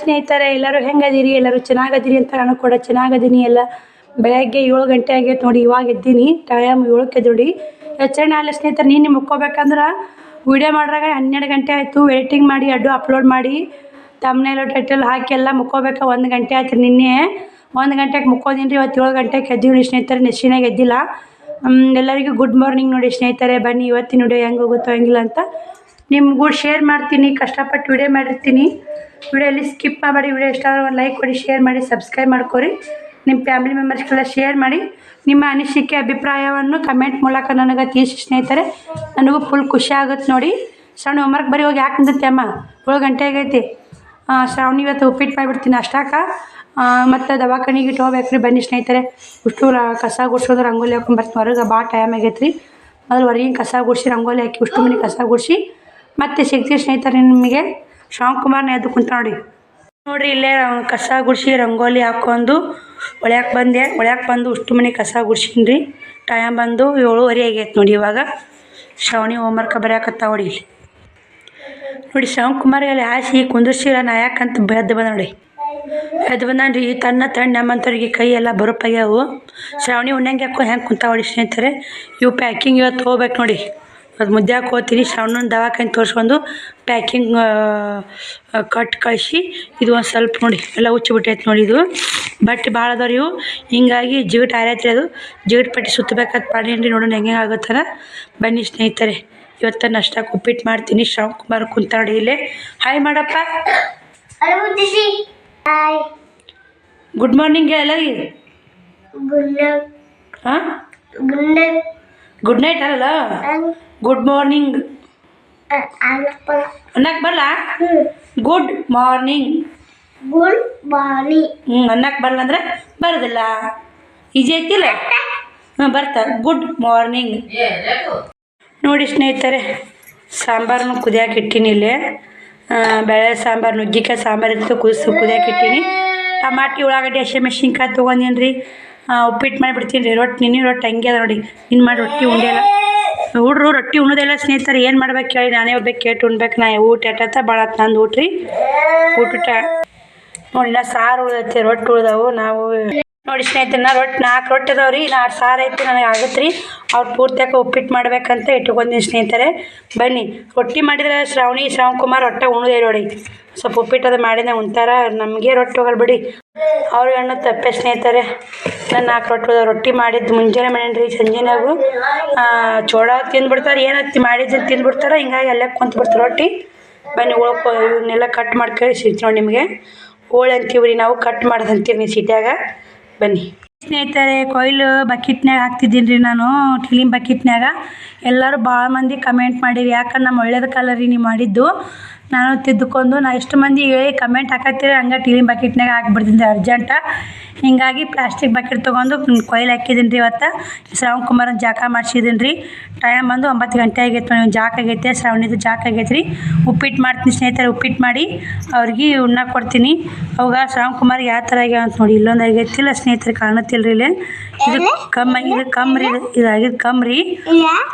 ಸ್ನೇಹಿತರೆ, ಎಲ್ಲರೂ ಹೆಂಗದಿರಿ, ಎಲ್ಲರೂ ಚೆನ್ನಾಗದಿರಿ ಅಂತ ನಾನು ಕೂಡ ಚೆನ್ನಾಗದೀನಿ ಎಲ್ಲ. ಬೆಳಗ್ಗೆ ಏಳು ಗಂಟೆ ಆಗೈತೆ ನೋಡಿ, ಇವಾಗ ಎದ್ದೀನಿ. ಟೈಮ್ ಏಳಕ್ಕೆ ಎದ್ದೇಳಿ ಎಚ್ಚರಣೆ ಆಗಲಿ ಸ್ನೇಹಿತರೆ, ನೀನು ಮುಕ್ಕೋಬೇಕಂದ್ರೆ ವಿಡಿಯೋ ಮಾಡಿದಾಗ ಹನ್ನೆರಡು ಗಂಟೆ ಆಯಿತು. ಎಡಿಟಿಂಗ್ ಮಾಡಿ ಅಡ್ಡು ಅಪ್ಲೋಡ್ ಮಾಡಿ ತಮ್ಮನೇಲು ಟೈಟಲ್ ಹಾಕಿ ಎಲ್ಲ ಮುಕ್ಕೋಬೇಕು. ಒಂದು ಗಂಟೆ ಆಯ್ತು ನಿನ್ನೆ. ಒಂದು ಗಂಟೆಗೆ ಮುಕ್ಕೋದೀನಿ ಇವತ್ತು ಏಳು ಗಂಟೆಗೆ ಎದ್ದೀವಿ ಸ್ನೇಹಿತರೆ. ನೆಚ್ಚಿನಾಗ ಎದ್ದಿಲ್ಲ. ಎಲ್ಲರಿಗೂ ಗುಡ್ ಮಾರ್ನಿಂಗ್ ನೋಡಿ ಸ್ನೇಹಿತರೆ. ಬನ್ನಿ ಇವತ್ತಿನ ವಿಡಿಯೋ ಹೆಂಗೆ ಹೋಗುತ್ತೋ ಹೆಂಗಿಲ್ಲ ಅಂತ. ನಿಮ್ಗೂ ಶೇರ್ ಮಾಡ್ತೀನಿ, ಕಷ್ಟಪಟ್ಟು ವಿಡಿಯೋ ಮಾಡಿರ್ತೀನಿ. ವಿಡಿಯೋಲಿ ಸ್ಕಿಪ್ ಮಾಡಬೇಡಿ ವಿಡಿಯೋ ಇಷ್ಟ ಆದರೆ ಒಂದು ಲೈಕ್ ಕೊಡಿ, ಶೇರ್ ಮಾಡಿ, ಸಬ್ಸ್ಕ್ರೈಬ್ ಮಾಡ್ಕೊರಿ ನಿಮ್ಮ ಫ್ಯಾಮಿಲಿ ಮೆಂಬರ್ಸ್ಗೆಲ್ಲ ಶೇರ್ ಮಾಡಿ. ನಿಮ್ಮ ಅನಿಸಿಕೆ, ಅಭಿಪ್ರಾಯವನ್ನು ಕಮೆಂಟ್ ಮೂಲಕ ನನಗೆ ತಿಳಿಸಿ ಸ್ನೇಹಿತರೆ. ನನಗೂ ಫುಲ್ ಖುಷಿ ಆಗುತ್ತೆ ನೋಡಿ. ಶ್ರಾವಣ ಹೋಮ್ವರ್ಕ್ ಬರೀ ಹೋಗಿ ಯಾಕೆ ನಿಂತೈತೆ ಅಮ್ಮ? ಏಳು ಗಂಟೆ ಆಗೈತಿ. ಶ್ರಾವಣ ಇವತ್ತು ಉಪ್ಪಿಟ್ಟು ಮಾಡಿಬಿಡ್ತೀನಿ ಅಷ್ಟಾಕ. ಮತ್ತು ದವಾಖಾನಿಗೆ ಇಟ್ಟು ಹೋಗ್ಬೇಕು ರೀ ಬನ್ನಿ ಸ್ನೇಹಿತರೆ. ಉಷ್ಟು ಕಸ ಗುಡ್ಸೋದು ರಂಗೋಲಿ ಹಾಕೊಂಬರ್ತೀನಿ ಹೊರಗೆ ಭಾಳ ಟೈಮ್ ಆಗೈತೆ ರೀ ಮೊದಲು ಹೊರಗಿನ ಕಸ ಗುಡಿಸಿ ರಂಗೋಲಿ ಹಾಕಿ ಉಷ್ಟು ಮನೆ ಕಸ ಗುಡಿಸಿ. ಮತ್ತೆ ಸಿಗ್ತೀವಿ ಸ್ನೇಹಿತರೆ ನಿಮಗೆ. ಶ್ಯಾಮ್ ಕುಮಾರ್ ಎದ್ದು ಕುಂತ ನೋಡಿ ನೋಡ್ರಿ ಇಲ್ಲೇ ಕಸ ಗುಡಿಸಿ ರಂಗೋಲಿ ಹಾಕೊಂಡು ಒಳ್ಯಾಕೆ ಬಂದೆ. ಒಳ್ಯಾಕೆ ಬಂದು ಉಷ್ಟು ಮನೆ ಕಸ ಗುಡ್ಸೀನಿ ರೀ ಟೈಮ್ ಬಂದು ಏಳುವರೆ ಆಗೈತೆ ನೋಡಿ ಇವಾಗ. ಶ್ರಾವಣಿ ಹೋಮ್ವರ್ಕ್ ಬರೆಯಕತ್ತಾವ ನೋಡಿ ಇಲ್ಲಿ. ನೋಡಿ ಶಿವಕುಮಾರ್ ಅಲ್ಲಿ ಹಾಸಿ ಕುಂದಿರ್ಸಿರ ನಾ ಯಾಕಂತ ಬೆದ್ದು ಬಂದ ನೋಡಿ. ಎದ್ದು ಬಂದ್ರಿ ಈ ತನ್ನ ತಣ್ಣ ನಮ್ಮಂಥವ್ರಿಗೆ ಕೈ ಎಲ್ಲ ಬರೋಪಾಗ್ಯಾವು. ಶ್ರಾವಣಿ ಉಣ್ಣಂಗೆ ಯಾಕೋ ಹೆಂಗೆ ಕುಂತಾವಡಿ ಸ್ನೇಹಿತರೆ. ಇವು ಪ್ಯಾಕಿಂಗ್ ಇವತ್ತು ಹೋಗ್ಬೇಕು ನೋಡಿ. ಅದು ಮುದ್ದೆ ಹೋತೀನಿ ಹೋಗ್ತೀನಿ. ಶ್ರಾವಣನ ದವಾಖಾನೆ ತೋರಿಸ್ಕೊಂಡು ಪ್ಯಾಕಿಂಗ್ ಕಟ್ ಕಳಿಸಿ ಇದು ಒಂದು ಸ್ವಲ್ಪ ನೋಡಿ. ಎಲ್ಲ ಹುಚ್ಚಿಬಿಟ್ಟೈತೆ ನೋಡಿ ಇದು. ಬಟ್ ಭಾಳ ಅದಾವ್ರಿ ಇವು. ಹಿಂಗಾಗಿ ಜಿಗಟ್ ಆರೈತ್ರಿ ಅದು. ಜಿಗಟ್ ಪಟ್ಟಿ ಸುತ್ತಬೇಕಾದ ಪಾಡಿನ್ರಿ ನೋಡೋಣ ಹೆಂಗೆ ಆಗುತ್ತಲ್ಲ ಬನ್ನಿ ಸ್ನೇಹಿತರೆ. ಇವತ್ತು ನಷ್ಟಕ್ಕೆ ಉಪ್ಪಿಟ್ಟು ಮಾಡ್ತೀನಿ. ಶ್ರವಣ್ ಕುಮಾರ್ ಕುಂತಾಡಿ ಇಲ್ಲೇ. ಹಾಯ್ ಮಾಡಪ್ಪ. ಗುಡ್ ಮಾರ್ನಿಂಗ್ ಎಲ್ಲರಿಗೆ. ಗುಡ್ ಹಾಂ ಗುಡ್ ಗುಡ್ ನೈಟ್ ಅಲ್ಲ ಗುಡ್ ಮಾರ್ನಿಂಗ್ ಅನ್ನಕ್ ಅನ್ನಕ್ಕೆ ಬರಲ್ಲ ಗುಡ್ ಮಾರ್ನಿಂಗ್ ಗುಡ್ ಮಾರ್ನಿಂಗ್ ಹ್ಞೂ ಅನ್ನಕ್ಕೆ ಬರಲ್ಲ ಅಂದ್ರೆ ಬರೋದಿಲ್ಲ. ಈಜಿ ಐತಿಲ್ಲ ಹಾಂ ಬರ್ತಾ. ಗುಡ್ ಮಾರ್ನಿಂಗ್ ನೋಡಿ ಸ್ನೇಹಿತರೆ ಸಾಂಬಾರನ್ನು ಕುದಿಯಾಕೆ ಇಟ್ಟಿನಿ ಇಲ್ಲಿ. ಬೆಳೆ ಸಾಂಬಾರು ನುಗ್ಗಿಕಾಯಿ ಸಾಂಬಾರು ಇತ್ತು ಕುದಿಸು ಕುದಿಯಾಕೆ ಇಟ್ಟೀನಿ. ಟಮಾಟಿ ಉಳ್ಳಾಗಡ್ಡಿ ಹಸಿಮೆಣ್ಸಿನ್ಕಾಯಿ ತೊಗೊಂಡೀನಿ ರೀ ಉಪ್ಪಿಟ್ಟು ಮಾಡಿಬಿಡ್ತೀನಿ ರೀ. ರೊಟ್ಟಿ ನಿನ್ನೆ ರೊಟ್ಟಿ ಹಂಗೆ ಅದ ನೋಡಿ. ಇನ್ನು ಮಾಡಿ ರೊಟ್ಟಿ ಉಂಡೆಲ್ಲ ಹುಡ್ರು ರೊಟ್ಟಿ ಉಣ್ಣೋದೆಲ್ಲ ಸ್ನೇಹಿತರೆ, ಏನು ಮಾಡ್ಬೇಕು ಹೇಳಿ ನಾನೇ ಒಬ್ಬ ಕೇಟ್ ಉಣ್ಬೇಕು, ನಾ ಊಟ ಎಟ್ಟತ್ತ ಭಾಳ ಆತ್ ನಂದು ಊಟ ರೀ ಊಟ ನೋಡಿ ನಾ ಸಾರು ಉಳ್ದೈತಿ, ರೊಟ್ಟಿ ಉಳ್ದಾವು, ನಾವು ನೋಡಿ ಸ್ನೇಹಿತರೆ ನಾ ರೊಟ್ಟಿ ನಾಲ್ಕು ರೊಟ್ಟಿ ಅದಾವ ರೀ ನಾಲ್ಕು ಸಾರು ಐತಿ ನನಗೆ ಆಗುತ್ತೆ ರೀ ಅವ್ರು ಪೂರ್ತಿಯಾಗಿ ಉಪ್ಪಿಟ್ಟು ಮಾಡ್ಬೇಕಂತ ಇಟ್ಟುಕೊಂಡಿನಿ ಸ್ನೇಹಿತರೆ. ಬನ್ನಿ, ರೊಟ್ಟಿ ಮಾಡಿದ್ರೆ ಶ್ರಾವಣಿ ಶ್ರಾವಣ್ ಕುಮಾರ್ ರೊಟ್ಟೆ ಉಣದೇ ನೋಡಿ ಸ್ವಲ್ಪ ಉಪ್ಪಿಟ್ಟು ಅದು ಮಾಡಿದೆ ಉಣ್ತಾರ, ನಮಗೆ ರೊಟ್ಟಿ ಹೋಗಲ್ ಬಿಡಿ. ಅವ್ರಿಗೆ ಅಣ್ಣ ತಪ್ಪೆ ಸ್ನೇಹಿತರೆ. ನಾನು ನಾಲ್ಕು ರೊಟ್ಟಿ. ರೊಟ್ಟಿ ಮಾಡಿದ್ದು ಮುಂಜಾನೆ ಮಾಡೇನಿ ರೀ ಸಂಜೆನಾಗು ಚೋಳ ತಿಂದ್ಬಿಡ್ತಾರೆ ಏನತ್ತಿ ಮಾಡಿದ್ದು ತಿಂದ್ಬಿಡ್ತಾರೆ, ಹಿಂಗಾಗಿ ಎಲ್ಲ ಕುಂತ್ಬಿಡ್ತಾರೆ ರೊಟ್ಟಿ. ಬನ್ನಿ, ಉಳ್ಕೊ ಇವನ್ನೆಲ್ಲ ಕಟ್ ಮಾಡ್ಕೊಳ್ಳಿ ಸಿಗ್ತೀವಿ ನೋಡಿ ನಿಮಗೆ. ಹೋಳು ಅಂತೀವಿ ರೀ ನಾವು ಕಟ್ ಮಾಡೋದು ಅಂತೀವಿ ನೀವು ಸಿಟ್ಯಾಗ. ಬನ್ನಿ. ಸ್ನೇಹಿತರೆ, ಕೊಯ್ಲು ಬಕೆಟ್ನ್ಯಾಗ ಹಾಕ್ತಿದ್ದೀನಿ ರೀ ನಾನು ಟಿಲಿಂಗ್ ಬಕೆಟ್ನ್ಯಾಗ. ಎಲ್ಲರೂ ಭಾಳ ಮಂದಿ ಕಮೆಂಟ್ ಮಾಡಿರಿ. ಯಾಕಂದ್ರೆ ನಮ್ಮ ಒಳ್ಳೇದು ಕಲರ್ ರೀ ನೀವು ಮಾಡಿದ್ದು. ನಾನು ತಿದ್ದುಕೊಂಡು ನಾ ಎಷ್ಟು ಮಂದಿ ಹೇಳಿ ಕಮೆಂಟ್ ಹಾಕತ್ತೀರಿ ಹಂಗೆ ಕ್ಲೀನ್ ಬಕೆಟ್ನಾಗ ಹಾಕ್ಬಿಡ್ತೀನಿ ಅರ್ಜೆಂಟ ಹಿಂಗಾಗಿ ಪ್ಲಾಸ್ಟಿಕ್ ಬಕೆಟ್ ತೊಗೊಂಡು ಕೊಯ್ಲು ಹಾಕಿದ್ದೀನಿ ರೀ ಇವತ್ತು. ಶ್ರಾವಣ್ ಕುಮಾರನ ಜಾಕ ಮಾಡ್ಸಿದ್ದೀನಿ ರೀ ಟೈಮ್ ಬಂದು ಒಂಬತ್ತು ಗಂಟೆ ಆಗೈತೆ ನೀವು ಜಾಕ ಆಗೈತೆ, ಶ್ರಾವಣಿದು ಜಾಕ ಆಗೈತೆ ರೀ. ಉಪ್ಪಿಟ್ಟು ಮಾಡ್ತೀನಿ ಸ್ನೇಹಿತರೆ ಉಪ್ಪಿಟ್ಟು ಮಾಡಿ. ಅವ್ರಿಗೆ ಉಣ್ಣ ಕೊಡ್ತೀನಿ. ಅವಾಗ ಶ್ರಾವಣ್ ಕುಮಾರ್ ಯಾವ ಥರ ಆಗ್ಯಾವ ಅಂತ ನೋಡಿ, ಇಲ್ಲೊಂದು ಆಗೈತಿಲ್ಲ ಸ್ನೇಹಿತರೆ ಕಾಣುತ್ತಿಲ್ಲ ರೀ ಇಲ್ಲಿ ಇದು ಕಮ್ಮ ಇದು ಕಮ್ರಿ ಇದು ಇದಾಗಿದ್ದು ಕಮ್ರಿ.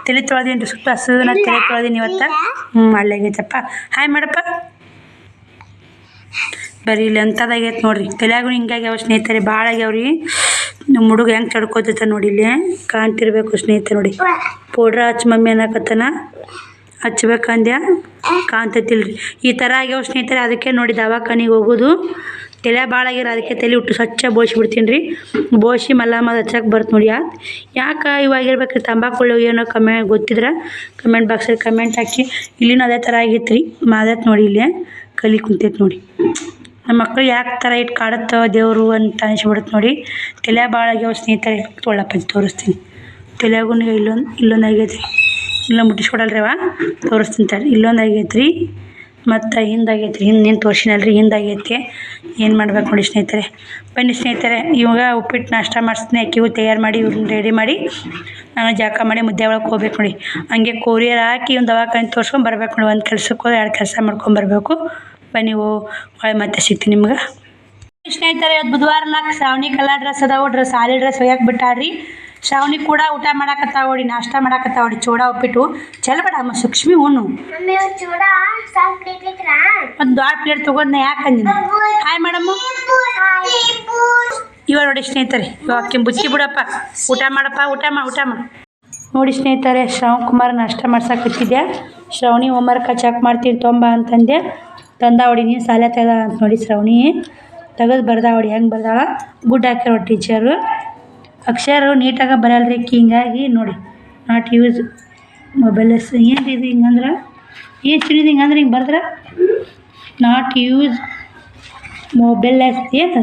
ತಲೆ ತೊಳೆದೀನಿ ಸುಟ್ಟು ಹಸಿದನ್ನ ತಲೆ ತೊಳೆದೀನಿ ಇವತ್ತು ಹ್ಞೂ ಅಲ್ಲಾಗೈತಪ್ಪ ಹಾಯ್ ಮಾಡಪ್ಪ ಬರೀ ಇಲ್ಲಿ ಅಂಥದ್ದಾಗೈತೆ ನೋಡ್ರಿ. ತಲೆಯಾಗೂ ಹಿಂಗಾಗ್ಯಾವ ಸ್ನೇಹಿತರೆ ಭಾಳ ಆಗ್ಯಾವ್ರಿ. ನಮ್ಮ ಹುಡುಗ ಹೆಂಗೆ ತಡ್ಕೋತೈತೆ ನೋಡಿ ಇಲ್ಲಿ. ಕಾಣ್ತಿರ್ಬೇಕು ಸ್ನೇಹಿತರೆ ನೋಡಿ. ಪೌಡ್ರ್ ಹಚ್ಚ ಮಮ್ಮಿ ಅನ್ನಕತ್ತನ? ಹಚ್ಬೇಕಂದ್ಯ? ಕಾಣ್ತೈತಿಲ್ರಿ ಈ ಥರ ಆಗ್ಯಾವ ಸ್ನೇಹಿತರೆ ಅದಕ್ಕೆ ನೋಡಿ ದವಾಖಾನಿಗೆ ಹೋಗೋದು. ತಲೆ ಭಾಳ ಆಗ್ಯಾರ, ಅದಕ್ಕೆ ತಲೆ ಉಟ್ಟು ಸ್ವಚ್ಛ ಬೋಳ್ಸಿಬಿಡ್ತೀನಿ ರೀ. ಬೋಸಿ ಮಲ್ಲಮ್ಮ ಹಚ್ಚಕ್ಕೆ ಬರ್ತು ನೋಡಿ ಯಾಕೆ ಯಾಕೆ ಇವಾಗಿರ್ಬೇಕು ತಂಬಾಕು ಏನೋ ಕಮೆ ಗೊತ್ತಿದ್ರೆ ಕಮೆಂಟ್ ಬಾಕ್ಸಲ್ಲಿ ಕಮೆಂಟ್ ಹಾಕಿ. ಇಲ್ಲಿನೂ ಅದೇ ಥರ ಆಗೈತೆ ರೀ, ಮಾದತ್ ನೋಡಿ ಇಲ್ಲಿ, ಕಲಿ ಕುಂತೈತೆ ನೋಡಿ. ನಮ್ಮ ಮಕ್ಕಳು ಯಾಕೆ ಥರ ಇಟ್ಟು ಕಾಡುತ್ತೋ ದೇವರು ಅಂತ ಅನಿಸ್ಬಿಡುತ್ತೆ ನೋಡಿ. ತಲೆ ಭಾಳ ಆಗ್ಯಾವ ಸ್ನೇಹಿತರೆ, ತೊಳಪ್ಪ ತೋರಿಸ್ತೀನಿ. ತಲೆಗೂ ಇಲ್ಲೊಂದು ಇಲ್ಲೊಂದು ಆಗೈತೆ ರೀ ಇಲ್ಲೊಂದು ಅವ ತೋರಿಸ್ತೀನಿ ತಡಿ ಇಲ್ಲೊಂದು ಆಗೈತೆ ರೀ ಮತ್ತು ಹಿಂದಾಗೈತೆ ರೀ ಹಿಂದೆ ನಿಂತು ತೋರಿಸಿನಲ್ರಿ, ಹಿಂದಾಗೈತೆ. ಏನು ಮಾಡ್ಬೇಕು ನೋಡಿ ಸ್ನೇಹಿತರೆ. ಬನ್ನಿ ಸ್ನೇಹಿತರೆ, ಇವಾಗ ಉಪ್ಪಿಟ್ಟು ನಾಷ್ಟ ಮಾಡಿಸ್ತೀನಿ ಅಕ್ಕಿಗೂ ತಯಾರು ಮಾಡಿ ಇವ್ರನ್ನ ರೆಡಿ ಮಾಡಿ, ನಾನು ಜಾಕ ಮಾಡಿ ಮುದ್ದೆ ಒಳಗೆ ಹೋಗ್ಬೇಕು ನೋಡಿ. ಹಂಗೆ ಕೊರಿಯರ್ ಹಾಕಿ ಒಂದು ದವಾಖಾನೆ ತೋರ್ಸ್ಕೊಂಡು ಬರ್ಬೇಕು ನೋಡಿ, ಒಂದು ಕೆಲ್ಸಕ್ಕೆ ಹೋಗಿ ಎರಡು ಕೆಲಸ ಮಾಡ್ಕೊಂಬರ್ಬೇಕು ಬನ್ನಿ ಓ ಹೊಳೆ ಮತ್ತೆ ಸಿಗ್ತೀನಿ ನಿಮ್ಗೆ. ಸ್ನೇಹಿತರೆ ಇವತ್ತು ಬುಧವಾರ ನಾಲ್ಕು ಸಾವಣಿ ಕಲರ್ ಡ್ರೆಸ್ ಅದಾವು, ಡ್ರೆಸ್ ಸಾಲಿ ಡ್ರೆಸ್ ಒಯ್ಯಕ್ಕೆ ಬಿಟ್ಟಾರ್ರಿ. ಶ್ರಾವಣಿ ಕೂಡ ಊಟ ಮಾಡಾಕತ್ತಾವ ನೋಡಿ ನಾಷ್ಟ ಮಾಡಾಕತ್ತಾವ ನೋಡಿ ಚೂಡ ಉಪ್ಪಿಟ್ಟು. ಚೆಲ್ಬೇಡ ಅಮ್ಮ ಸೂಕ್ಷ್ಮಿ ಉಣ್ಣು. ಒಂದು ದೊಡ್ಡ ಪ್ಲೇಟ್ ತೊಗೊಂಡು ನಾ ಯಾಕೆ ಅಂದಿನಿ? ಹಾಯ್ ಮೇಡಮ್ ಇವ ನೋಡಿ ಸ್ನೇಹಿತರೆ ಇವಾಗ ಬುಚ್ಚಿ ಬಿಡಪ್ಪ. ಊಟ ಮಾಡಪ್ಪ ಊಟ ಮಾ ಊಟ ಮಾ ನೋಡಿ ಸ್ನೇಹಿತರೆ ಶ್ರವಣ್ ಕುಮಾರ್ ನಾಷ್ಟ ಮಾಡ್ಸಕತ್ತಿದ್ದೆ ಶ್ರವಣಿ ಹೋಮ್ವರ್ಕ ಚೆಕ್ ಮಾಡ್ತೀನಿ ತೊಂಬ ಅಂತಂದೆ. ತಂದ ಹೊಡಿ ನೀನು ಸಾಲ ತೆಗ್ದ ಅಂತ ನೋಡಿ ಶ್ರವಣಿ. ತೆಗೆದು ಬರ್ದ ಹೊಡಿ ಹೆಂಗೆ ಬರ್ದಾಳ? ಗುಡ್ ಹಾಕ್ಯಾರ ಟೀಚರು. ಅಕ್ಷರ ನೀಟಾಗಿ ಬರಲ್ರಿ ಅಕ್ಕಿ ಹಿಂಗಾಗಿ ನೋಡಿ. ನಾಟ್ ಯೂಸ್ ಮೊಬೈಲ್ ಎಸ್ ಏನು ಇದು ಹಿಂಗಂದ್ರೆ? ಏನು ಚಿಣಿದು ಹಿಂಗಂದ್ರೆ ಹಿಂಗೆ ಬರ್ದ್ರೆ? ನಾಟ್ ಯೂಸ್ ಮೊಬೈಲ್ ಎಸ್ ಏನು